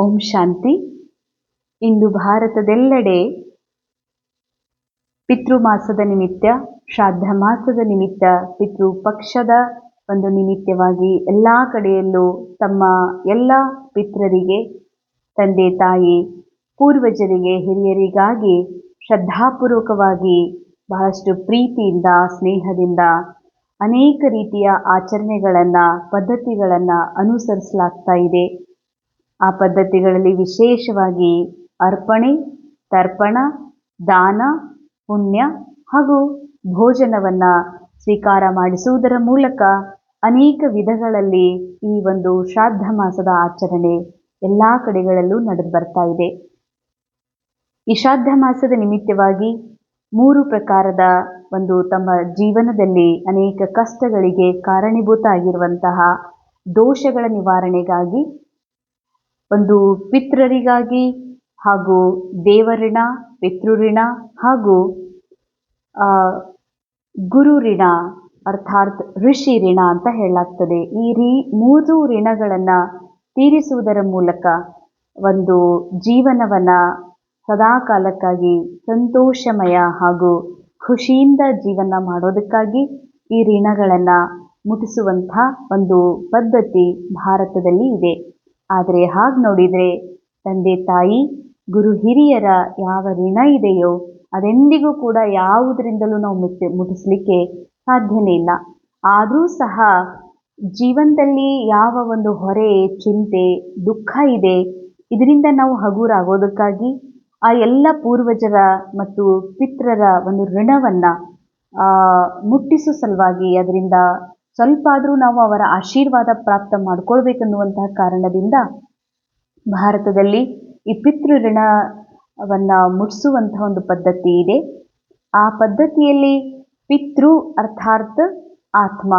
ಓಂ ಶಾಂತಿ. ಇಂದು ಭಾರತದೆಲ್ಲೆಡೆ ಪಿತೃಮಾಸದ ನಿಮಿತ್ತ, ಶ್ರಾದ್ದ ಮಾಸದ ನಿಮಿತ್ತ ಪಿತೃ ಪಕ್ಷದ ಒಂದು ನಿಮಿತ್ತವಾಗಿ ಎಲ್ಲ ಕಡೆಯಲ್ಲೂ ತಮ್ಮ ಎಲ್ಲ ಪಿತೃರಿಗೆ, ತಂದೆ, ತಾಯಿ, ಪೂರ್ವಜರಿಗೆ, ಹಿರಿಯರಿಗಾಗಿ ಶ್ರದ್ಧಾಪೂರ್ವಕವಾಗಿ ಬಹಳಷ್ಟು ಪ್ರೀತಿಯಿಂದ, ಸ್ನೇಹದಿಂದ ಅನೇಕ ರೀತಿಯ ಆಚರಣೆಗಳನ್ನು, ಪದ್ಧತಿಗಳನ್ನು ಅನುಸರಿಸಲಾಗ್ತಾ ಇದೆ. ಆ ಪದ್ಧತಿಗಳಲ್ಲಿ ವಿಶೇಷವಾಗಿ ಅರ್ಪಣೆ, ತರ್ಪಣ, ದಾನ, ಪುಣ್ಯ ಹಾಗೂ ಭೋಜನವನ್ನು ಸ್ವೀಕಾರ ಮಾಡಿಸುವುದರ ಮೂಲಕ ಅನೇಕ ವಿಧಗಳಲ್ಲಿ ಈ ಒಂದು ಶ್ರಾದ್ದ ಮಾಸದ ಆಚರಣೆ ಎಲ್ಲ ಕಡೆಗಳಲ್ಲೂ ನಡೆದು ಬರ್ತಾ ಇದೆ. ಈ ಶ್ರಾದ್ದ ಮಾಸದ ನಿಮಿತ್ತವಾಗಿ ಮೂರು ಪ್ರಕಾರದ ಒಂದು ತಮ್ಮ ಜೀವನದಲ್ಲಿ ಅನೇಕ ಕಷ್ಟಗಳಿಗೆ ಕಾರಣೀಭೂತ ಆಗಿರುವಂತಹ ದೋಷಗಳ ನಿವಾರಣೆಗಾಗಿ ಒಂದು ಪಿತೃರಿಗಾಗಿ ಹಾಗೂ ದೇವಋಣ ಪಿತೃಋಣ ಹಾಗೂ ಗುರು ಋಣ ಅರ್ಥಾತ್ ಋಷಿ ಋಣ ಅಂತ ಹೇಳಲಾಗ್ತದೆ. ಈ ರೀ, ಮೂರು ಋಣಗಳನ್ನು ತೀರಿಸುವುದರ ಮೂಲಕ ಒಂದು ಜೀವನವನ್ನು ಸದಾಕಾಲಕ್ಕಾಗಿ ಸಂತೋಷಮಯ ಹಾಗೂ ಖುಷಿಯಿಂದ ಜೀವನ ಮಾಡೋದಕ್ಕಾಗಿ ಈ ಋಣಗಳನ್ನು ಮುಟ್ಟಿಸುವಂಥ ಒಂದು ಪದ್ಧತಿ ಭಾರತದಲ್ಲಿ ಇದೆ. ಆದರೆ ಹಾಗೆ ನೋಡಿದರೆ, ತಂದೆ ತಾಯಿ, ಗುರು ಹಿರಿಯರ ಯಾವ ಋಣ ಇದೆಯೋ, ಅದೆಂದಿಗೂ ಕೂಡ ಯಾವುದರಿಂದಲೂ ನಾವು ಮುಟ್ಟಿ, ಮುಟ್ಟಿಸ್ಲಿಕ್ಕೆ ಸಾಧ್ಯನೇ ಇಲ್ಲ. ಆದರೂ ಸಹ ಜೀವನದಲ್ಲಿ ಯಾವ ಒಂದು ಹೊರೆ, ಚಿಂತೆ, ದುಃಖ ಇದೆ, ಇದರಿಂದ ನಾವು ಹಗುರಾಗೋದಕ್ಕಾಗಿ ಆ ಎಲ್ಲ ಪೂರ್ವಜರ ಮತ್ತು ಪಿತೃರ ಒಂದು ಋಣವನ್ನು ಮುಟ್ಟಿಸೋ ಸಲುವಾಗಿ ಅದರಿಂದ ಸ್ವಲ್ಪ ಆದರೂ ನಾವು ಅವರ ಆಶೀರ್ವಾದ ಪ್ರಾಪ್ತ ಮಾಡ್ಕೊಳ್ಬೇಕನ್ನುವಂತಹ ಕಾರಣದಿಂದ ಭಾರತದಲ್ಲಿ ಈ ಪಿತೃಋಣವನ್ನು ಋಣವನ್ನು ಮುಟ್ಟಿಸುವಂತಹ ಒಂದು ಪದ್ಧತಿ ಇದೆ. ಆ ಪದ್ಧತಿಯಲ್ಲಿ ಪಿತೃ ಅರ್ಥಾತ್ ಆತ್ಮ.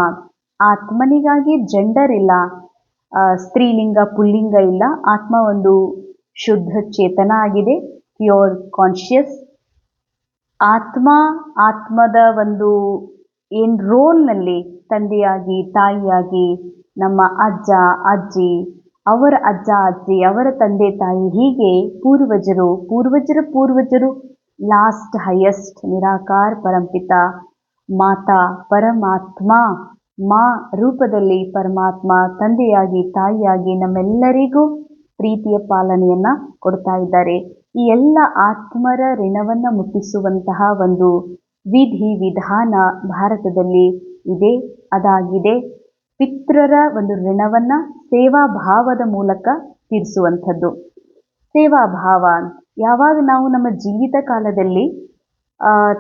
ಆತ್ಮನಿಗಾಗಿ ಜೆಂಡರ್ ಇಲ್ಲ ಸ್ತ್ರೀಲಿಂಗ, ಪುಲ್ಲಿಂಗ ಇಲ್ಲ. ಆತ್ಮ ಒಂದು ಶುದ್ಧ ಚೇತನ ಆಗಿದೆ ಪ್ಯೂರ್ ಕಾನ್ಷಿಯಸ್ ಆತ್ಮ, ಆತ್ಮದ ಒಂದು, ಏನು ರೋಲ್ನಲ್ಲಿ ತಂದೆಯಾಗಿ, ತಾಯಿಯಾಗಿ, ನಮ್ಮ ಅಜ್ಜ, ಅಜ್ಜಿ, ಅವರ ಅಜ್ಜ, ಅಜ್ಜಿ, ಅವರ ತಂದೆ, ತಾಯಿ, ಹೀಗೆ ಪೂರ್ವಜರು, ಪೂರ್ವಜರ, ಪೂರ್ವಜರು ಲಾಸ್ಟ್ ಹೈಯೆಸ್ಟ್ ನಿರಾಕಾರ ಪರಂಪಿತ ಮಾತಾ, ಪರಮಾತ್ಮ, ಮಾ ರೂಪದಲ್ಲಿ ಪರಮಾತ್ಮ, ತಂದೆಯಾಗಿ, ತಾಯಿಯಾಗಿ ನಮ್ಮೆಲ್ಲರಿಗೂ ಪ್ರೀತಿಯ ಪಾಲನೆಯನ್ನ ಕೊಡ್ತಾ ಇದ್ದಾರೆ. ಈ ಎಲ್ಲ ಆತ್ಮರ ಋಣವನ್ನ ಮುಟ್ಟಿಸುವಂತಹ ಒಂದು ವಿಧಿ, ವಿಧಾನ ಭಾರತದಲ್ಲಿ ಇದೆ. ಅದಾಗಿದೆ. ಪಿತೃರ ಒಂದು ಋಣವನ್ನು ಸೇವಾ ಭಾವದ ಮೂಲಕ ತೀರಿಸುವಂಥದ್ದು. ಸೇವಾ ಭಾವ ಯಾವಾಗ ನಾವು ನಮ್ಮ ಜೀವಿತ ಕಾಲದಲ್ಲಿ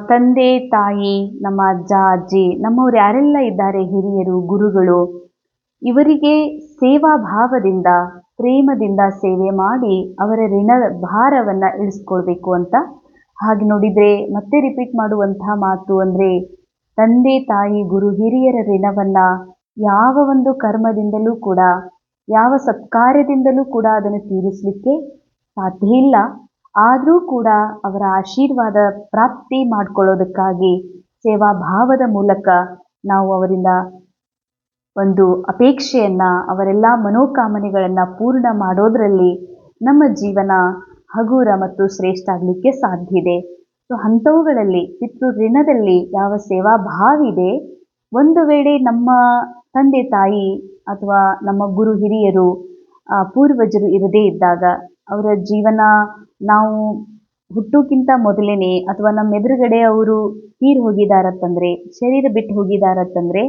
ತಂದೆ, ತಾಯಿ, ನಮ್ಮ ಅಜ್ಜ, ಅಜ್ಜಿ, ನಮ್ಮವ್ರು ಯಾರೆಲ್ಲ ಇದ್ದಾರೆ, ಹಿರಿಯರು, ಗುರುಗಳು, ಇವರಿಗೆ ಸೇವಾ ಭಾವದಿಂದ ಪ್ರೇಮದಿಂದ ಸೇವೆ ಮಾಡಿ ಅವರ ಋಣ ಭಾರವನ್ನು ಇಳಿಸ್ಕೊಳ್ಬೇಕು ಅಂತ ಹಾಗೆ ನೋಡಿದರೆ, ಮತ್ತೆ ರಿಪೀಟ್ ಮಾಡುವಂತಹ ಮಾತು ಅಂದರೆ ತಂದೆ ತಾಯಿ ಗುರು ಹಿರಿಯರ ಋಣವನ್ನ ಯಾವ ಒಂದು ಕರ್ಮದಿಂದಲೂ ಕೂಡ, ಯಾವ ಸತ್ಕಾರ್ಯದಿಂದಲೂ ಕೂಡ ಅದನ್ನು ತೀರಿಸಲಿಕ್ಕೆ ಸಾಧ್ಯ ಇಲ್ಲ. ಆದರೂ ಕೂಡ ಅವರ ಆಶೀರ್ವಾದ ಪ್ರಾಪ್ತಿ ಮಾಡಿಕೊಳ್ಳೋದಕ್ಕಾಗಿ ಸೇವಾ ಭಾವದ ಮೂಲಕ ನಾವು ಅವರಿಂದ ಒಂದು ಅಪೇಕ್ಷೆಯನ್ನು, ಅವರೆಲ್ಲ ಮನೋಕಾಮನೆಗಳನ್ನು ಪೂರ್ಣ ಮಾಡೋದರಲ್ಲಿ ನಮ್ಮ ಜೀವನ ಹಗುರ ಮತ್ತು ಶ್ರೇಷ್ಠ ಆಗಲಿಕ್ಕೆ ಸಾಧ್ಯ ಇದೆ. ಸೊ ಅಂಥವುಗಳಲ್ಲಿ ಪಿತೃ ಋಣದಲ್ಲಿ ಯಾವ ಸೇವಾ ಭಾವ ಇದೆ ಒಂದು ವೇಳೆ ನಮ್ಮ ತಂದೆ ತಾಯಿ ಅಥವಾ ನಮ್ಮ ಗುರು ಹಿರಿಯರು ಪೂರ್ವಜರು ಇರದೇ ಇದ್ದಾಗ ಅವರ ಜೀವನ ನಾವು ಹುಟ್ಟೋಕ್ಕಿಂತ ಮೊದಲೇ ಅಥವಾ ನಮ್ಮ ಎದುರುಗಡೆ ಅವರು ತೀರ್ ಹೋಗಿದಾರತ್ತಂದರೆ, ಶರೀರ ಬಿಟ್ಟು ಹೋಗಿದಾರತ್ತಂದರೆ,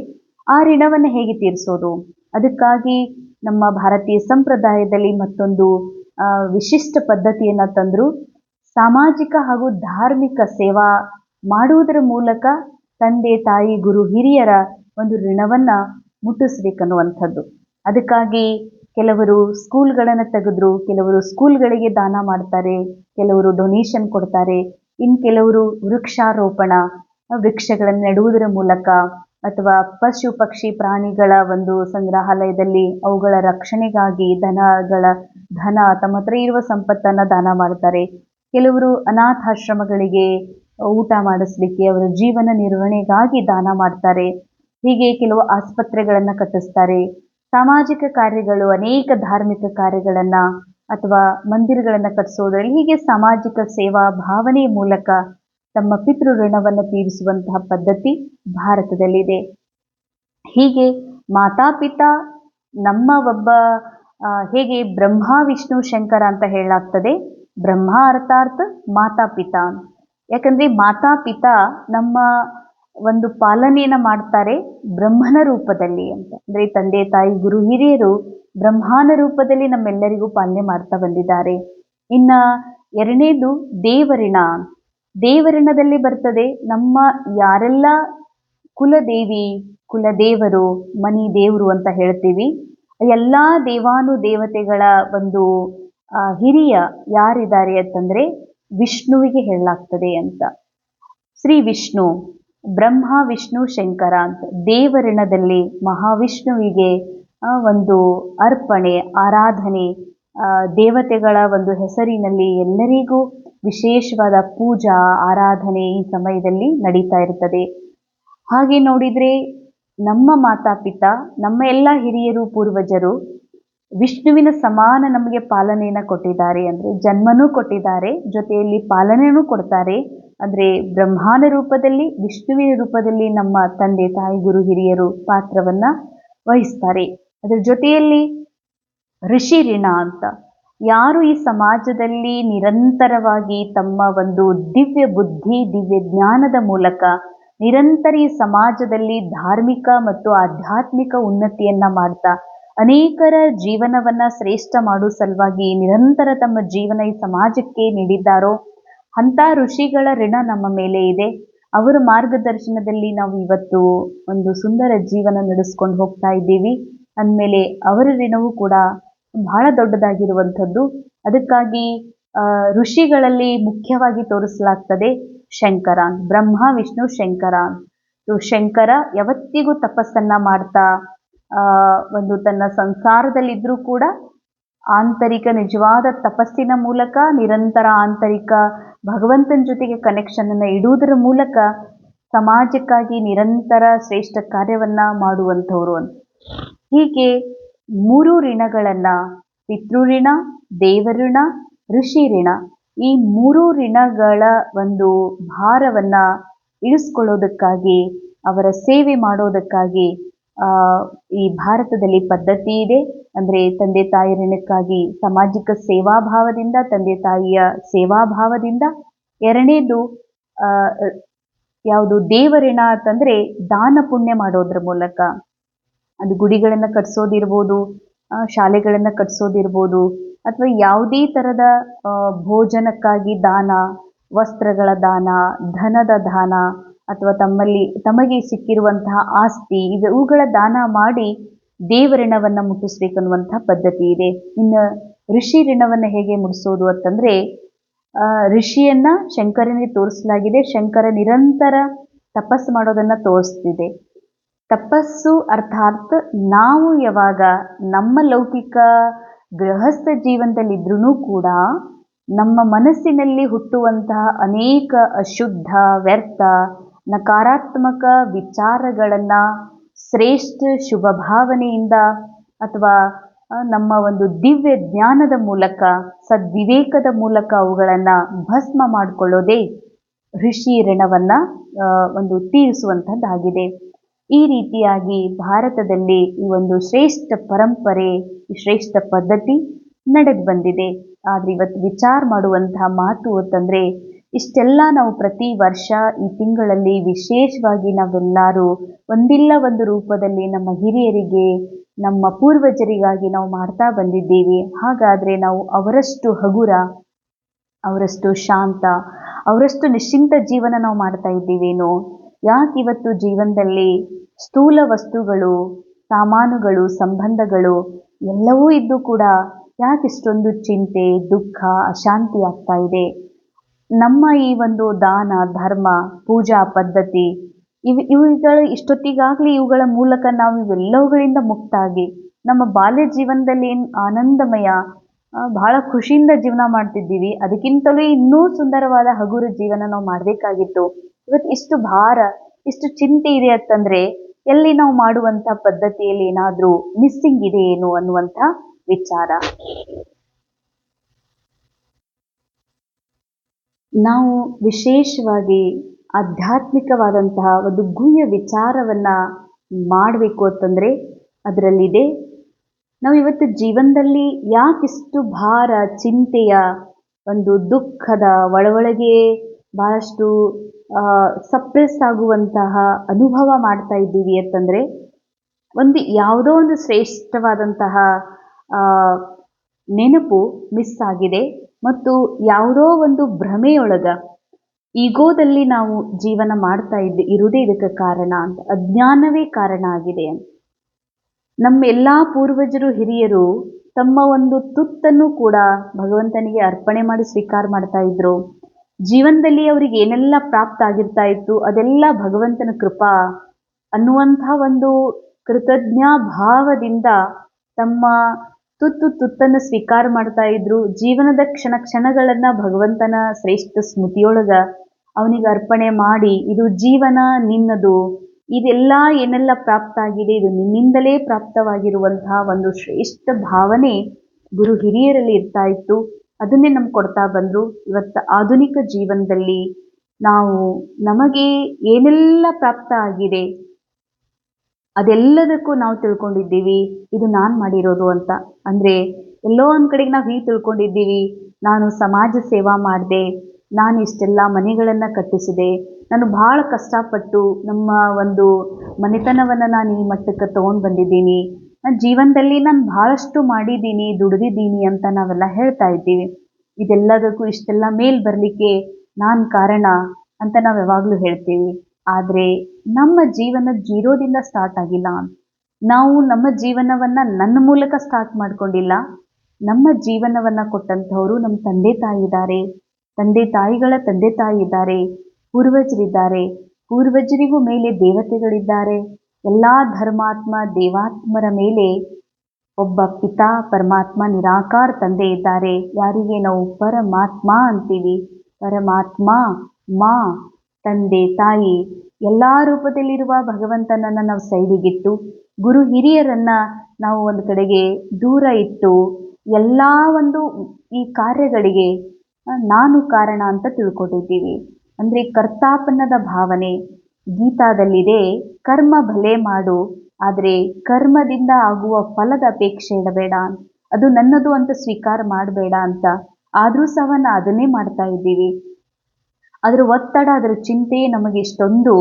ಆ ಋಣವನ್ನು ಹೇಗೆ ತೀರಿಸೋದು? ಅದಕ್ಕಾಗಿ ನಮ್ಮ ಭಾರತೀಯ ಸಂಪ್ರದಾಯದಲ್ಲಿ ಮತ್ತೊಂದು ವಿಶಿಷ್ಟ ಪದ್ಧತಿಯನ್ನು ತಂದರು ಸಾಮಾಜಿಕ ಹಾಗೂ ಧಾರ್ಮಿಕ ಸೇವಾ ಮಾಡುವುದರ ಮೂಲಕ ತಂದೆ, ತಾಯಿ, ಗುರು, ಹಿರಿಯರ ಒಂದು ಋಣವನ್ನು ಮುಟ್ಟಿಸ್ಬೇಕನ್ನುವಂಥದ್ದು. ಅದಕ್ಕಾಗಿ ಕೆಲವರು ಸ್ಕೂಲ್ಗಳನ್ನು ತೆಗೆದ್ರು, ಕೆಲವರು ಸ್ಕೂಲ್ಗಳಿಗೆ ದಾನ ಮಾಡ್ತಾರೆ, ಕೆಲವರು ಡೊನೇಷನ್ ಕೊಡ್ತಾರೆ ಇನ್ನು ಕೆಲವರು ವೃಕ್ಷಾರೋಪಣ, ವೃಕ್ಷಗಳನ್ನು ನೆಡುವುದರ ಮೂಲಕ ಅಥವಾ ಪಶು, ಪಕ್ಷಿ, ಪ್ರಾಣಿಗಳ ಒಂದು ಸಂಗ್ರಹಾಲಯದಲ್ಲಿ ಅವುಗಳ ರಕ್ಷಣೆಗಾಗಿ ದನಗಳ ಧನ ತಮ್ಮ ಹತ್ರ ಇರುವ ಸಂಪತ್ತನ್ನು ದಾನ ಮಾಡ್ತಾರೆ. ಕೆಲವರು ಅನಾಥಾಶ್ರಮಗಳಿಗೆ ಊಟ ಮಾಡಿಸ್ಲಿಕ್ಕೆ ಅವರ ಜೀವನ ನಿರ್ವಹಣೆಗಾಗಿ ದಾನ ಮಾಡ್ತಾರೆ. ಹೀಗೆ ಕೆಲವು ಆಸ್ಪತ್ರೆಗಳನ್ನು ಕಟ್ಟಿಸ್ತಾರೆ. ಸಾಮಾಜಿಕ ಕಾರ್ಯಗಳು, ಅನೇಕ ಧಾರ್ಮಿಕ ಕಾರ್ಯಗಳನ್ನು ಅಥವಾ ಮಂದಿರಗಳನ್ನು ಕಟ್ಟಿಸೋದ್ರಲ್ಲಿ ಹೀಗೆ ಸಾಮಾಜಿಕ ಸೇವಾ ಭಾವನೆ ಮೂಲಕ ತಮ್ಮ ಪಿತೃ ಋಣವನ್ನು ತೀರಿಸುವಂತಹ ಪದ್ಧತಿ ಭಾರತದಲ್ಲಿದೆ. ಹೀಗೆ ಮಾತಾಪಿತಾ ನಮ್ಮ ಒಬ್ಬ ಹೇಗೆ ಬ್ರಹ್ಮ, ವಿಷ್ಣು, ಶಂಕರ ಅಂತ ಹೇಳಲಾಗ್ತದೆ. ಬ್ರಹ್ಮ ಅರ್ಥಾತ್ ಮಾತಾಪಿತಾ ಯಾಕಂದ್ರೆ ಮಾತಾಪಿತಾ ನಮ್ಮ ಒಂದು ಪಾಲನೆಯನ್ನು ಮಾಡ್ತಾರೆ ಬ್ರಹ್ಮನ ರೂಪದಲ್ಲಿ ಅಂತ. ಅಂದ್ರೆ ತಂದೆ, ತಾಯಿ, ಗುರು, ಹಿರಿಯರು ಬ್ರಹ್ಮನ ರೂಪದಲ್ಲಿ ನಮ್ಮೆಲ್ಲರಿಗೂ ಪಾಲನೆ ಮಾಡ್ತಾ ಬಂದಿದ್ದಾರೆ. ಇನ್ನ ಎರಡನೇದು ದೇವರಿಣ ದೇವರಿಣದಲ್ಲಿ ಬರ್ತದೆ ನಮ್ಮ ಯಾರೆಲ್ಲ ಕುಲದೇವಿ, ಕುಲದೇವರು, ಮನಿ ದೇವರು ಅಂತ ಹೇಳ್ತೀವಿ, ಎಲ್ಲ ದೇವಾನು ದೇವತೆಗಳ ಒಂದು ಹಿರಿಯ ಯಾರಿದ್ದಾರೆ ಅಂತಂದ್ರೆ ವಿಷ್ಣುವಿಗೆ ಹೇಳಲಾಗ್ತದೆ ಅಂತ. ಶ್ರೀ ವಿಷ್ಣು, ಬ್ರಹ್ಮ, ವಿಷ್ಣು, ಶಂಕರ ಅಂತ ದೇವರಿಣದಲ್ಲಿ ಮಹಾವಿಷ್ಣುವಿಗೆ ಒಂದು ಅರ್ಪಣೆ, ಆರಾಧನೆ ದೇವತೆಗಳ ಒಂದು ಹೆಸರಿನಲ್ಲಿ ಎಲ್ಲರಿಗೂ ವಿಶೇಷವಾದ ಪೂಜಾ, ಆರಾಧನೆ ಈ ಸಮಯದಲ್ಲಿ ನಡೀತಾ ಇರ್ತದೆ. ಹಾಗೆ ನೋಡಿದರೆ ನಮ್ಮ ಮಾತಾಪಿತ, ನಮ್ಮ ಎಲ್ಲ ಹಿರಿಯರು, ಪೂರ್ವಜರು ವಿಷ್ಣುವಿನ ಸಮಾನ ನಮಗೆ ಪಾಲನೆಯನ್ನು ಕೊಟ್ಟಿದ್ದಾರೆ ಅಂದರೆ ಜನ್ಮನೂ ಕೊಟ್ಟಿದ್ದಾರೆ, ಜೊತೆಯಲ್ಲಿ ಪಾಲನೆಯೂ ಕೊಡ್ತಾರೆ. ಅಂದರೆ ಬ್ರಹ್ಮಾನ ರೂಪದಲ್ಲಿ, ವಿಷ್ಣುವಿನ ರೂಪದಲ್ಲಿ ನಮ್ಮ ತಂದೆ, ತಾಯಿ, ಗುರು, ಹಿರಿಯರು ಪಾತ್ರವನ್ನ ವಹಿಸ್ತಾರೆ. ಅದರ ಜೊತೆಯಲ್ಲಿ ಋಷಿ ಋಣ ಅಂತ. ಯಾರು ಈ ಸಮಾಜದಲ್ಲಿ ನಿರಂತರವಾಗಿ ತಮ್ಮ ಒಂದು ದಿವ್ಯ ಬುದ್ಧಿ, ದಿವ್ಯ ಜ್ಞಾನದ ಮೂಲಕ ನಿರಂತರ ಈ ಸಮಾಜದಲ್ಲಿ ಧಾರ್ಮಿಕ ಮತ್ತು ಆಧ್ಯಾತ್ಮಿಕ ಉನ್ನತಿಯನ್ನು ಮಾಡ್ತಾ ಅನೇಕರ ಜೀವನವನ್ನ ಶ್ರೇಷ್ಠ ಮಾಡೋ ಸಲುವಾಗಿ ನಿರಂತರ ತಮ್ಮ ಜೀವನ ಈ ಸಮಾಜಕ್ಕೆ ನೀಡಿದ್ದಾರೋ ಅಂತ ಋಷಿಗಳ ಋಣ ನಮ್ಮ ಮೇಲೆ ಇದೆ. ಅವರ ಮಾರ್ಗದರ್ಶನದಲ್ಲಿ ನಾವು ಇವತ್ತು ಒಂದು ಸುಂದರ ಜೀವನ ನಡೆಸ್ಕೊಂಡು ಹೋಗ್ತಾ ಇದ್ದೀವಿ. ಅಂದಮೇಲೆ ಅವರ ಋಣವೂ ಕೂಡ ಬಹಳ ದೊಡ್ಡದಾಗಿರುವಂಥದ್ದು. ಅದಕ್ಕಾಗಿ ಋಷಿಗಳಲ್ಲಿ ಮುಖ್ಯವಾಗಿ ತೋರಿಸಲಾಗ್ತದೆ ಶಂಕರ ಬ್ರಹ್ಮ, ವಿಷ್ಣು ಶಂಕರ ಶಂಕರ ಯಾವತ್ತಿಗೂ ತಪಸ್ಸನ್ನ ಮಾಡ್ತಾ ಒಂದು ತನ್ನ ಸಂಸಾರದಲ್ಲಿದ್ದರೂ ಕೂಡ ಆಂತರಿಕ ನಿಜವಾದ ತಪಸ್ಸಿನ ಮೂಲಕ, ನಿರಂತರ ಆಂತರಿಕ ಭಗವಂತನ ಜೊತೆಗೆ ಕನೆಕ್ಷನ್ ಅನ್ನು ಇಡುವುದರ ಮೂಲಕ ಸಮಾಜಕ್ಕಾಗಿ ನಿರಂತರ ಶ್ರೇಷ್ಠ ಕಾರ್ಯವನ್ನ ಮಾಡುವಂಥವ್ರು ಅಂತ ಹೀಗೆ ಮೂರು ಋಣಗಳನ್ನ ಪಿತೃಋಣ ದೇವಋಣ ಋಷಿ ಋಣ ಈ ಮೂರು ಋಣಗಳ ಒಂದು ಭಾರವನ್ನ ಇಳಿಸ್ಕೊಳ್ಳೋದಕ್ಕಾಗಿ, ಅವರ ಸೇವೆ ಮಾಡೋದಕ್ಕಾಗಿ ಈ ಭಾರತದಲ್ಲಿ ಪದ್ಧತಿ ಇದೆ. ಅಂದ್ರೆ ತಂದೆ ತಾಯಿ ಋಣಕ್ಕಾಗಿ ಸಾಮಾಜಿಕ ಸೇವಾ ಭಾವದಿಂದ ತಂದೆ ತಾಯಿಯ ಸೇವಾ ಭಾವದಿಂದ ಎರಡನೇದು ಯಾವುದು ದೇವರೇಣ ಅಂತಂದ್ರೆ ದಾನ ಪುಣ್ಯ ಮಾಡೋದ್ರ ಮೂಲಕ. ಅದು ಗುಡಿಗಳನ್ನು ಕಟ್ಸೋದಿರ್ಬೋದು ಶಾಲೆಗಳನ್ನು ಕಟ್ಸೋದಿರ್ಬೋದು, ಅಥವಾ ಯಾವುದೇ ಥರದ ಭೋಜನಕ್ಕಾಗಿ ದಾನ, ವಸ್ತ್ರಗಳ ದಾನ, ಧನದ ದಾನ ಅಥವಾ ತಮ್ಮಲ್ಲಿ ತಮಗೆ ಸಿಕ್ಕಿರುವಂತಹ ಆಸ್ತಿ ಇವುಗಳ ದಾನ ಮಾಡಿ ದೇವಋಣವನ್ನ ಮುಟ್ಟಿಸ್ಬೇಕನ್ನುವಂತಹ ಪದ್ಧತಿ ಇದೆ. ಇನ್ನು ಋಷಿ ಋಣವನ್ನ ಹೇಗೆ ಮುಡಿಸೋದು ಅಂತಂದ್ರೆ ಆ, ಋಷಿಯನ್ನ ಶಂಕರನಿಗೆ ತೋರಿಸಲಾಗಿದೆ. ಶಂಕರ ನಿರಂತರ ತಪಸ್ಸು ಮಾಡೋದನ್ನ ತೋರಿಸ್ತಿದೆ. ತಪಸ್ಸು ಅರ್ಥಾತ್ ನಾವು ಯಾವಾಗ ನಮ್ಮ ಲೌಕಿಕ ಗೃಹಸ್ಥ ಜೀವನದಲ್ಲಿದ್ರೂ ಕೂಡ ನಮ್ಮ ಮನಸ್ಸಿನಲ್ಲಿ ಹುಟ್ಟುವಂತಹ ಅನೇಕ ಅಶುದ್ಧ ವ್ಯರ್ಥ ನಕಾರಾತ್ಮಕ ವಿಚಾರಗಳನ್ನು ಶ್ರೇಷ್ಠ ಶುಭ ಭಾವನೆಯಿಂದ ಅಥವಾ ನಮ್ಮ ಒಂದು ದಿವ್ಯ ಜ್ಞಾನದ ಮೂಲಕ, ಸದ್ವಿವೇಕದ ಮೂಲಕ ಅವುಗಳನ್ನು ಭಸ್ಮ ಮಾಡಿಕೊಳ್ಳೋದೇ ಋಷಿ ಋಣವನ್ನು ಒಂದು ತೀರಿಸುವಂಥದ್ದಾಗಿದೆ. ಈ ರೀತಿಯಾಗಿ ಭಾರತದಲ್ಲಿ ಈ ಒಂದು ಶ್ರೇಷ್ಠ ಪರಂಪರೆ ಶ್ರೇಷ್ಠ ಪದ್ಧತಿ ನಡೆದು ಬಂದಿದೆ. ಆದ್ರೆ ಇವತ್ತು ವಿಚಾರ ಮಾಡುವಂತಹ ಮಾತು ಅಂತಂದ್ರೆ ಇಷ್ಟೆಲ್ಲ ನಾವು ಪ್ರತಿ ವರ್ಷ ಈ ತಿಂಗಳಲ್ಲಿ ವಿಶೇಷವಾಗಿ ನಾವೆಲ್ಲರೂ ಒಂದಿಲ್ಲ ಒಂದು ರೂಪದಲ್ಲಿ ನಮ್ಮ ಹಿರಿಯರಿಗೆ, ನಮ್ಮ ಪೂರ್ವಜರಿಗಾಗಿ ನಾವು ಮಾಡ್ತಾ ಬಂದಿದ್ದೀವಿ. ಹಾಗಾದರೆ ನಾವು ಅವರಷ್ಟು ಹಗುರ, ಅವರಷ್ಟು ಶಾಂತ, ಅವರಷ್ಟು ನಿಶ್ಚಿಂತ ಜೀವನ ನಾವು ಮಾಡ್ತಾ ಇದ್ದೀವೇನೋ? ಯಾಕೆ ಇವತ್ತು ಜೀವನದಲ್ಲಿ ಸ್ಥೂಲ ವಸ್ತುಗಳು, ಸಾಮಾನುಗಳು, ಸಂಬಂಧಗಳು ಎಲ್ಲವೂ ಇದ್ದು ಕೂಡ ಯಾಕೆ ಇಷ್ಟೊಂದು ಚಿಂತೆ, ದುಃಖ, ಅಶಾಂತಿ ಆಗ್ತಾ ಇದೆ? ನಮ್ಮ ಈ ಒಂದು ದಾನ, ಧರ್ಮ, ಪೂಜಾ ಪದ್ಧತಿ, ಇವು, ಇವುಗಳ ಇಷ್ಟೊತ್ತಿಗಾಗಲಿ ಇವುಗಳ ಮೂಲಕ ನಾವು ಇವೆಲ್ಲವುಗಳಿಂದ ಮುಕ್ತಾಗಿ ನಮ್ಮ ಬಾಲ್ಯ ಜೀವನದಲ್ಲಿ ಆನಂದಮಯ ಬಹಳ ಖುಷಿಯಿಂದ ಜೀವನ ಮಾಡ್ತಿದ್ದೀವಿ. ಅದಕ್ಕಿಂತಲೂ ಇನ್ನೂ ಸುಂದರವಾದ ಹಗುರ ಜೀವನ ನಾವು ಮಾಡಬೇಕಾಗಿತ್ತು. ಇವತ್ತು ಇಷ್ಟು ಭಾರ, ಇಷ್ಟು ಚಿಂತೆ ಇದೆ ಅಂತಂದ್ರೆ ಎಲ್ಲಿ ನಾವು ಮಾಡುವಂತ ಪದ್ಧತಿಯಲ್ಲಿ ಏನಾದರೂ ಮಿಸ್ಸಿಂಗ್ ಇದೆ ಏನು ಅನ್ನುವಂಥ ವಿಚಾರ. ನಾವು ವಿಶೇಷವಾಗಿ ಆಧ್ಯಾತ್ಮಿಕವಾದಂತಹ ಒಂದು ಗುಹ್ಯ ವಿಚಾರವನ್ನು ಮಾಡಬೇಕು ಅಂತಂದರೆ ಅದರಲ್ಲಿದೆ. ನಾವು ಇವತ್ತು ಜೀವನದಲ್ಲಿ ಯಾಕಿಷ್ಟು ಭಾರ, ಚಿಂತೆಯ ಒಂದು ದುಃಖದ ಒಳಗೆ ಬಹಳಷ್ಟು ಸಪ್ರೆಸ್ ಆಗುವಂತಹ ಅನುಭವ ಮಾಡ್ತಾ ಇದ್ದೀವಿ ಅಂತಂದರೆ ಒಂದು ಯಾವುದೋ ಒಂದು ಶ್ರೇಷ್ಠವಾದಂತಹ ನೆನಪು ಮಿಸ್ ಆಗಿದೆ. ಮತ್ತು ಯಾವುದೋ ಒಂದು ಭ್ರಮೆಯೊಳಗ ಈಗೋದಲ್ಲಿ ನಾವು ಜೀವನ ಮಾಡ್ತಾ ಇದ್ದ ಇರುವುದೇ ಇದಕ್ಕೆ ಕಾರಣ ಅಂತ. ಅಜ್ಞಾನವೇ ಕಾರಣ ಆಗಿದೆ. ನಮ್ಮ ನಮ್ಮೆಲ್ಲ ಪೂರ್ವಜರು, ಹಿರಿಯರು ತಮ್ಮ ಒಂದು ತುತ್ತನ್ನು ಕೂಡ ಭಗವಂತನಿಗೆ ಅರ್ಪಣೆ ಮಾಡಿ ಸ್ವೀಕಾರ ಮಾಡ್ತಾ ಇದ್ರು. ಜೀವನದಲ್ಲಿ ಅವರಿಗೆ ಏನೆಲ್ಲ ಪ್ರಾಪ್ತ ಆಗಿರ್ತಾ ಇತ್ತು, ಅದೆಲ್ಲ ಭಗವಂತನ ಕೃಪಾ ಅನ್ನುವಂಥ ಒಂದು ಕೃತಜ್ಞ ಭಾವದಿಂದ ತಮ್ಮ ತುತ್ತು ತುತ್ತನ್ನು ಸ್ವೀಕಾರ ಮಾಡ್ತಾ ಇದ್ರು. ಜೀವನದ ಕ್ಷಣ ಕ್ಷಣಗಳನ್ನ ಭಗವಂತನ ಶ್ರೇಷ್ಠ ಸ್ಮೃತಿಯೊಳಗ ಅವನಿಗೆ ಅರ್ಪಣೆ ಮಾಡಿ, ಇದು ಜೀವನ ನಿನ್ನದು. ಇದೆಲ್ಲ ಏನೆಲ್ಲ ಪ್ರಾಪ್ತ ಆಗಿದೆ ಇದು ನಿನ್ನಿಂದಲೇ ಪ್ರಾಪ್ತವಾಗಿರುವಂತಹ ಒಂದು ಶ್ರೇಷ್ಠ ಭಾವನೆ ಗುರು ಹಿರಿಯರಲ್ಲಿ ಇರ್ತಾ ಇತ್ತು. ಅದನ್ನೇ ನಮ್ಗೆ ಕೊಡ್ತಾ ಬಂದರು. ಇವತ್ತು ಆಧುನಿಕ ಜೀವನದಲ್ಲಿ ನಾವು ನಮಗೆ ಏನೆಲ್ಲ ಪ್ರಾಪ್ತ ಆಗಿದೆ ಅದೆಲ್ಲದಕ್ಕೂ ನಾವು ತಿಳ್ಕೊಂಡಿದ್ದೀವಿ, ಇದು ನಾನು ಮಾಡಿರೋದು ಅಂತ. ಅಂದರೆ, ಎಲ್ಲೋ ಒಂದು ಕಡೆಗೆ ನಾವು ಹೀಗೆ ತಿಳ್ಕೊಂಡಿದ್ದೀವಿ, ನಾನು ಸಮಾಜ ಸೇವಾ ಮಾಡಿದೆ, ನಾನು ಇಷ್ಟೆಲ್ಲ ಮನೆಗಳನ್ನು ಕಟ್ಟಿಸಿದೆ, ನಾನು ಭಾಳ ಕಷ್ಟಪಟ್ಟು ನಮ್ಮ ಒಂದು ಮನೆತನವನ್ನು ನಾನು ಈ ಮಟ್ಟಕ್ಕೆ ತೊಗೊಂಡು ಬಂದಿದ್ದೀನಿ ನನ್ನ ಜೀವನದಲ್ಲಿ ನಾನು ಭಾಳಷ್ಟು ಮಾಡಿದ್ದೀನಿ, ದುಡಿದಿದ್ದೀನಿ ಅಂತ ನಾವೆಲ್ಲ ಹೇಳ್ತಾ ಇದ್ದೀವಿ. ಇದೆಲ್ಲದಕ್ಕೂ ಇಷ್ಟೆಲ್ಲ ಮೇಲ್ ಬರಲಿಕ್ಕೆ ನಾನು ಕಾರಣ ಅಂತ ನಾವು ಯಾವಾಗಲೂ ಹೇಳ್ತೀವಿ. ಆದರೆ ನಮ್ಮ ಜೀವನ ಜೀರೋದಿಂದ ಸ್ಟಾರ್ಟ್ ಆಗಿಲ್ಲ. ನಾವು ನಮ್ಮ ಜೀವನವನ್ನು ನನ್ನ ಮೂಲಕ ಸ್ಟಾರ್ಟ್ ಮಾಡ್ಕೊಂಡಿಲ್ಲ. ನಮ್ಮ ಜೀವನವನ್ನು ಕೊಟ್ಟಂಥವರು ನಮ್ಮ ತಂದೆ ತಾಯಿ ಇದ್ದಾರೆ. ತಂದೆ ತಾಯಿಗಳ ತಂದೆ ತಾಯಿ ಇದ್ದಾರೆ. ಪೂರ್ವಜರಿದ್ದಾರೆ. ಪೂರ್ವಜರಿಗೂ ಮೇಲೆ ದೇವತೆಗಳಿದ್ದಾರೆ. ಎಲ್ಲ ಧರ್ಮಾತ್ಮ, ದೇವಾತ್ಮರ ಮೇಲೆ ಒಬ್ಬ ಪಿತಾ, ಪರಮಾತ್ಮ, ನಿರಾಕಾರ ತಂದೆ ಇದ್ದಾರೆ. ಯಾರಿಗೆ ನಾವು ಪರಮಾತ್ಮ ಅಂತೀವಿ? ಪರಮಾತ್ಮ, ಮಾ. ತಂದೆ, ತಾಯಿ ಎಲ್ಲ ರೂಪದಲ್ಲಿರುವ ಭಗವಂತನನ್ನು ನಾವು ಸೈಡಿಗಿಟ್ಟು, ಗುರು ಹಿರಿಯರನ್ನು ನಾವು ಒಂದು ಕಡೆಗೆ ದೂರ ಇಟ್ಟು ಎಲ್ಲ ಒಂದು ಈ ಕಾರ್ಯಗಳಿಗೆ ನಾನು ಕಾರಣ ಅಂತ ತಿಳ್ಕೊಂಡಿದ್ದೀವಿ ಅಂದರೆ ಕರ್ತಾಪನ್ನದ ಭಾವನೆ ಗೀತಾದಲ್ಲಿದೆ, ಕರ್ಮ ಭಲೆ ಮಾಡು, ಆದರೆ ಕರ್ಮದಿಂದ ಆಗುವ ಫಲದ ಅಪೇಕ್ಷೆ ಇಡಬೇಡ. ಅದು ನನ್ನದು ಅಂತ ಸ್ವೀಕಾರ ಮಾಡಬೇಡ ಅಂತ. ಆದರೂ ಸಹ ಅದನ್ನೇ ಮಾಡ್ತಾ ಇದ್ದೀವಿ. ಅದರ ಒತ್ತಡ, ಅದರ ಚಿಂತೆ ನಮಗೆ ಇಷ್ಟೊಂದು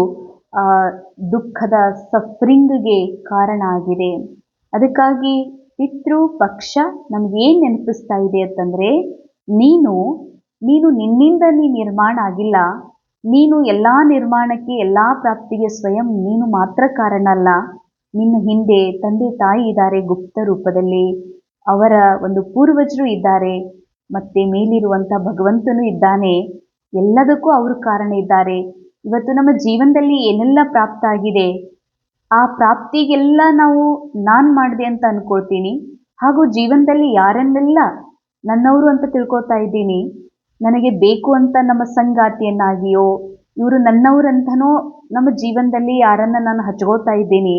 ದುಃಖದ ಸಫ್ರಿಂಗ್ಗೆ ಕಾರಣ ಆಗಿದೆ. ಅದಕ್ಕಾಗಿ ಪಿತೃ ಪಕ್ಷ ನಮಗೇನು ನೆನಪಿಸ್ತಾ ಇದೆ ಅಂತಂದರೆ, ನೀನು ನೀನು ನಿನ್ನಿಂದ ನೀ ನಿರ್ಮಾಣ ಆಗಿಲ್ಲ. ನೀನು ಎಲ್ಲ ನಿರ್ಮಾಣಕ್ಕೆ, ಎಲ್ಲ ಪ್ರಾಪ್ತಿಗೆ ಸ್ವಯಂ ನೀನು ಮಾತ್ರ ಕಾರಣ ಅಲ್ಲ ನಿನ್ನ ಹಿಂದೆ ತಂದೆ ತಾಯಿ ಇದ್ದಾರೆ ಗುಪ್ತ ರೂಪದಲ್ಲಿ. ಅವರ ಒಂದು ಪೂರ್ವಜರು ಇದ್ದಾರೆ. ಮತ್ತೆ ಮೇಲಿರುವಂಥ ಭಗವಂತನು ಇದ್ದಾನೆ. ಎಲ್ಲದಕ್ಕೂ ಅವರು ಕಾರಣ ಇದ್ದಾರೆ. ಇವತ್ತು ನಮ್ಮ ಜೀವನದಲ್ಲಿ ಏನೆಲ್ಲ ಪ್ರಾಪ್ತ ಆಗಿದೆ? ಆ ಪ್ರಾಪ್ತಿಗೆಲ್ಲ ನಾವು ನಾನು ಮಾಡಿದೆ ಅಂತ ಅನ್ಕೊಳ್ತೀನಿ. ಹಾಗೂ ಜೀವನದಲ್ಲಿ ಯಾರನ್ನೆಲ್ಲ ನನ್ನವರು ಅಂತ ತಿಳ್ಕೊತಾ ಇದ್ದೀನಿ. ನನಗೆ ಬೇಕು ಅಂತ ನಮ್ಮ ಸಂಗಾತಿಯನ್ನಾಗಿಯೋ, ಇವರು ನನ್ನವರಂತನೋ ನಮ್ಮ ಜೀವನದಲ್ಲಿ ಯಾರನ್ನ ನಾನು ಹಚ್ಕೋತಾ ಇದ್ದೀನಿ.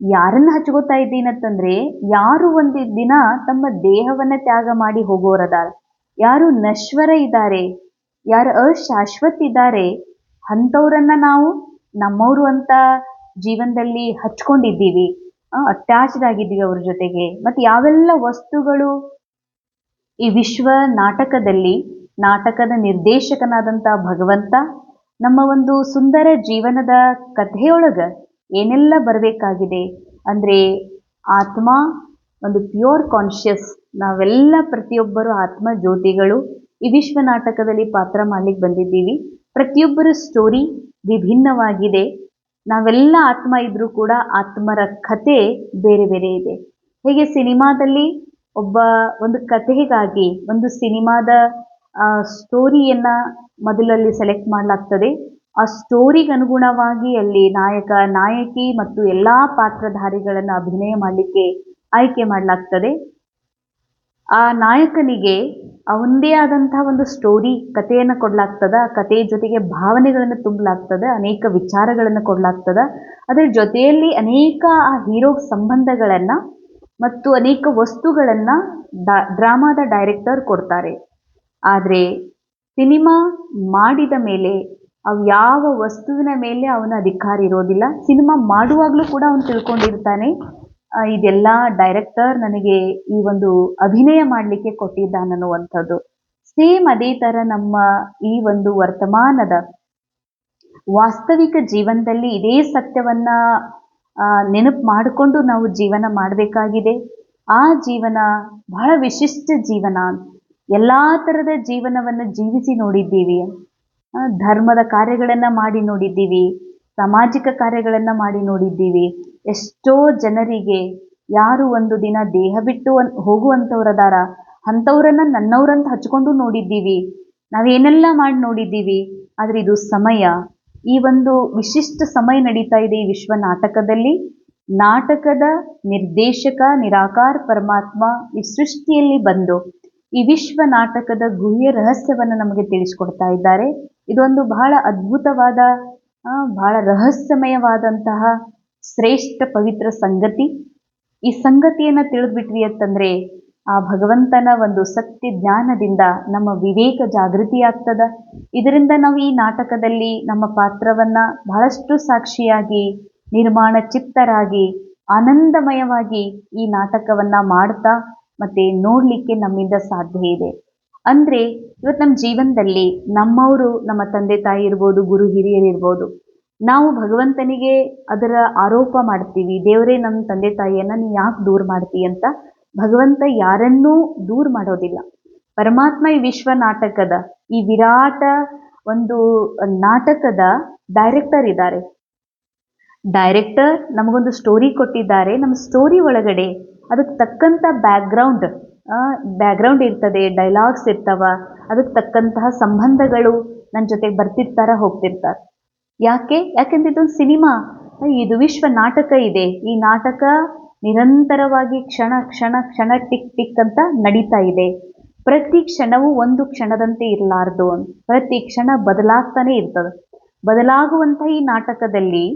ಯಾರನ್ನ ಹಚ್ಕೋತಾ ಇದ್ದೀನಿ ಅಂತಂದ್ರೆ, ಯಾರು ಒಂದು ದಿನ ತಮ್ಮ ದೇಹವನ್ನ ತ್ಯಾಗ ಮಾಡಿ ಹೋಗೋರದ ಯಾರು ನಶ್ವರ ಇದ್ದಾರೆ. ಯಾರು ಅಶಾಶ್ವತ್ ಇದ್ದಾರೆ ಅಂಥವ್ರನ್ನ ನಾವು ನಮ್ಮವರು ಅಂತ ಜೀವನದಲ್ಲಿ ಹಚ್ಕೊಂಡಿದ್ದೀವಿ. ಅಟ್ಯಾಚ್ಡ್ ಆಗಿದ್ದೀವಿ ಅವ್ರ ಜೊತೆಗೆ. ಮತ್ತು ಯಾವೆಲ್ಲ ವಸ್ತುಗಳು ಈ ವಿಶ್ವ ನಾಟಕದಲ್ಲಿ ನಾಟಕದ ನಿರ್ದೇಶಕನಾದಂಥ ಭಗವಂತ ನಮ್ಮ ಒಂದು ಸುಂದರ ಜೀವನದ ಕಥೆಯೊಳಗ ಏನೆಲ್ಲ ಬರಬೇಕಾಗಿದೆ? ಅಂದರೆ ಆತ್ಮ, ಒಂದು ಪ್ಯೂರ್ ಕಾನ್ಷಿಯಸ್ ನಾವೆಲ್ಲ ಪ್ರತಿಯೊಬ್ಬರು ಆತ್ಮ ಜ್ಯೋತಿಗಳು. ಈ ವಿಶ್ವ ನಾಟಕದಲ್ಲಿ ಪಾತ್ರ ಮಾಡ್ಲಿಕ್ಕೆ ಬಂದಿದ್ದೀವಿ. ಪ್ರತಿಯೊಬ್ಬರ ಸ್ಟೋರಿ ವಿಭಿನ್ನವಾಗಿದೆ. ನಾವೆಲ್ಲ ಆತ್ಮ ಇದ್ರೂ ಕೂಡ ಆತ್ಮರ ಕತೆ ಬೇರೆ ಬೇರೆ ಇದೆ. ಹೇಗೆ ಸಿನಿಮಾದಲ್ಲಿ ಒಬ್ಬ ಒಂದು ಕಥೆಗಾಗಿ ಒಂದು ಸಿನಿಮಾದ ಸ್ಟೋರಿಯನ್ನು ಮೊದಲಲ್ಲಿ ಸೆಲೆಕ್ಟ್ ಮಾಡಲಾಗ್ತದೆ. ಆ ಸ್ಟೋರಿಗೆ ಅನುಗುಣವಾಗಿ ಅಲ್ಲಿ ನಾಯಕ, ನಾಯಕಿ ಮತ್ತು ಎಲ್ಲ ಪಾತ್ರಧಾರಿಗಳನ್ನು ಅಭಿನಯ ಮಾಡಲಿಕ್ಕೆ ಆಯ್ಕೆ ಮಾಡಲಾಗ್ತದೆ. ಆ ನಾಯಕನಿಗೆ ಅವನದೇ ಆದಂತಹ ಒಂದು ಸ್ಟೋರಿ ಕಥೆಯನ್ನು ಕೊಡಲಾಗ್ತದ ಆ ಕಥೆಯ ಜೊತೆಗೆ ಭಾವನೆಗಳನ್ನು ತುಂಬಲಾಗ್ತದೆ, ಅನೇಕ ವಿಚಾರಗಳನ್ನು ಕೊಡಲಾಗ್ತದ. ಅದರ ಜೊತೆಯಲ್ಲಿ ಅನೇಕ ಆ ಹೀರೋ ಸಂಬಂಧಗಳನ್ನು ಮತ್ತು ಅನೇಕ ವಸ್ತುಗಳನ್ನು ಡ್ರಾಮಾದ ಡೈರೆಕ್ಟರ್ ಕೊಡ್ತಾರೆ. ಆದರೆ ಸಿನಿಮಾ ಮಾಡಿದ ಮೇಲೆ ಅವು ಯಾವ ವಸ್ತುವಿನ ಮೇಲೆ ಅವನ ಅಧಿಕಾರ ಇರೋದಿಲ್ಲ. ಸಿನಿಮಾ ಮಾಡುವಾಗಲೂ ಕೂಡ ಅವನು ತಿಳ್ಕೊಂಡಿರ್ತಾನೆ. ಇದೆಲ್ಲ ಡೈರೆಕ್ಟರ್ ನನಗೆ ಈ ಒಂದು ಅಭಿನಯ ಮಾಡಲಿಕ್ಕೆ ಕೊಟ್ಟಿದ್ದಾನನ್ನುವಂಥದ್ದು ಸೇಮ್ ಅದೇ ಥರ ನಮ್ಮ ಈ ಒಂದು ವರ್ತಮಾನದ ವಾಸ್ತವಿಕ ಜೀವನದಲ್ಲಿ ಇದೇ ಸತ್ಯವನ್ನ ನೆನಪು ಮಾಡಿಕೊಂಡು ನಾವು ಜೀವನ ಮಾಡಬೇಕಾಗಿದೆ. ಆ ಜೀವನ ಬಹಳ ವಿಶಿಷ್ಟ ಜೀವನ. ಎಲ್ಲ ಥರದ ಜೀವನವನ್ನು ಜೀವಿಸಿ ನೋಡಿದ್ದೀವಿ. ಧರ್ಮದ ಕಾರ್ಯಗಳನ್ನು ಮಾಡಿ ನೋಡಿದ್ದೀವಿ. ಸಾಮಾಜಿಕ ಕಾರ್ಯಗಳನ್ನು ಮಾಡಿ ನೋಡಿದ್ದೀವಿ. ಎಷ್ಟೋ ಜನರಿಗೆ ಯಾರು ಒಂದು ದಿನ ದೇಹ ಬಿಟ್ಟು ಹೋಗುವಂಥವ್ರು ಅದಾರ ಅಂಥವ್ರನ್ನ ನನ್ನವ್ರಂತ ಹಚ್ಕೊಂಡು ನೋಡಿದ್ದೀವಿ. ನಾವೇನೆಲ್ಲ ಮಾಡಿ ನೋಡಿದ್ದೀವಿ? ಆದರೆ ಇದು ಸಮಯ. ಈ ಒಂದು ವಿಶಿಷ್ಟ ಸಮಯ ನಡೀತಾ ಇದೆ ಈ ವಿಶ್ವ ನಾಟಕದಲ್ಲಿ. ನಾಟಕದ ನಿರ್ದೇಶಕ, ನಿರಾಕಾರ ಪರಮಾತ್ಮ ಈ ಸೃಷ್ಟಿಯಲ್ಲಿ ಬಂದು, ಈ ವಿಶ್ವ ನಾಟಕದ ಗುಹ್ಯ ರಹಸ್ಯವನ್ನು ನಮಗೆ ತಿಳಿಸ್ಕೊಡ್ತಾ ಇದ್ದಾರೆ. ಇದೊಂದು ಬಹಳ ಅದ್ಭುತವಾದ ಬಹಳ ರಹಸ್ಯಮಯವಾದಂತಹ ಶ್ರೇಷ್ಠ ಪವಿತ್ರ ಸಂಗತಿ. ಈ ಸಂಗತಿಯನ್ನು ತಿಳಿದ್ಬಿಟ್ವಿ ಅಂತಂದ್ರೆ, ಆ ಭಗವಂತನ ಒಂದು ಸತ್ಯ ಜ್ಞಾನದಿಂದ ನಮ್ಮ ವಿವೇಕ ಜಾಗೃತಿ ಆಗ್ತದ. ಇದರಿಂದ ನಾವು ಈ ನಾಟಕದಲ್ಲಿ ನಮ್ಮ ಪಾತ್ರವನ್ನ ಬಹಳಷ್ಟು ಸಾಕ್ಷಿಯಾಗಿ, ನಿರ್ಮಾಣ ಚಿತ್ತರಾಗಿ, ಆನಂದಮಯವಾಗಿ ಈ ನಾಟಕವನ್ನ ಮಾಡ್ತಾ, ಮತ್ತೆ ನೋಡ್ಲಿಕ್ಕೆ ನಮ್ಮಿಂದ ಸಾಧ್ಯ ಇದೆ. ಅಂದ್ರೆ ಇವತ್ತು ನಮ್ಮ ಜೀವನದಲ್ಲಿ ನಮ್ಮವರು, ನಮ್ಮ ತಂದೆ ತಾಯಿ ಇರ್ಬೋದು, ಗುರು ಹಿರಿಯರು ಇರ್ಬೋದು ನಾವು ಭಗವಂತನಿಗೆ ಅದರ ಆರೋಪ ಮಾಡ್ತೀವಿ, ದೇವರೇ ನಮ್ಮ ತಂದೆ ತಾಯಿಯನ್ನ ನೀ ಯಾಕೆ ದೂರ ಮಾಡ್ತೀಯ ಅಂತ ಭಗವಂತ ಯಾರನ್ನೂ ದೂರ ಮಾಡೋದಿಲ್ಲ. ಪರಮಾತ್ಮ ಈ ವಿಶ್ವ ನಾಟಕದ, ಈ ವಿರಾಟ ಒಂದು ನಾಟಕದ ಡೈರೆಕ್ಟರ್ ಇದ್ದಾರೆ. ಡೈರೆಕ್ಟರ್ ನಮಗೊಂದು ಸ್ಟೋರಿ ಕೊಟ್ಟಿದ್ದಾರೆ, ನಮ್ಮ ಸ್ಟೋರಿ ಒಳಗಡೆ ಅದಕ್ಕೆ ತಕ್ಕಂಥ ಬ್ಯಾಕ್ಗ್ರೌಂಡ್ ಬ್ಯಾಕ್ಗ್ರೌಂಡ್ ಇರ್ತದೆ ಡೈಲಾಗ್ಸ್ ಇರ್ತವೆ, ಅದಕ್ಕೆ ತಕ್ಕಂತಹ ಸಂಬಂಧಗಳು ನನ್ನ ಜೊತೆಗೆ ಬರ್ತಿರ್ತಾರ ಹೋಗ್ತಿರ್ತಾರೆ. ಯಾಕೆ? ಯಾಕೆಂದ್ರೆ ಇದೊಂದು ಸಿನಿಮಾ. ಇದು ವಿಶ್ವ ನಾಟಕ ಇದೆ. ಈ ನಾಟಕ ನಿರಂತರವಾಗಿ ಕ್ಷಣ ಕ್ಷಣ ಕ್ಷಣ ಟಿಕ್ ಟಿಕ್ ಅಂತ ನಡೀತಾ ಇದೆ. ಪ್ರತಿ ಕ್ಷಣವೂ ಒಂದು ಕ್ಷಣದಂತೆ ಇರಲಾರ್ದು. ಪ್ರತಿ ಕ್ಷಣ ಬದಲಾಗ್ತಾನೆ ಇರ್ತದೆ. ಬದಲಾಗುವಂಥ ಈ ನಾಟಕದಲ್ಲಿ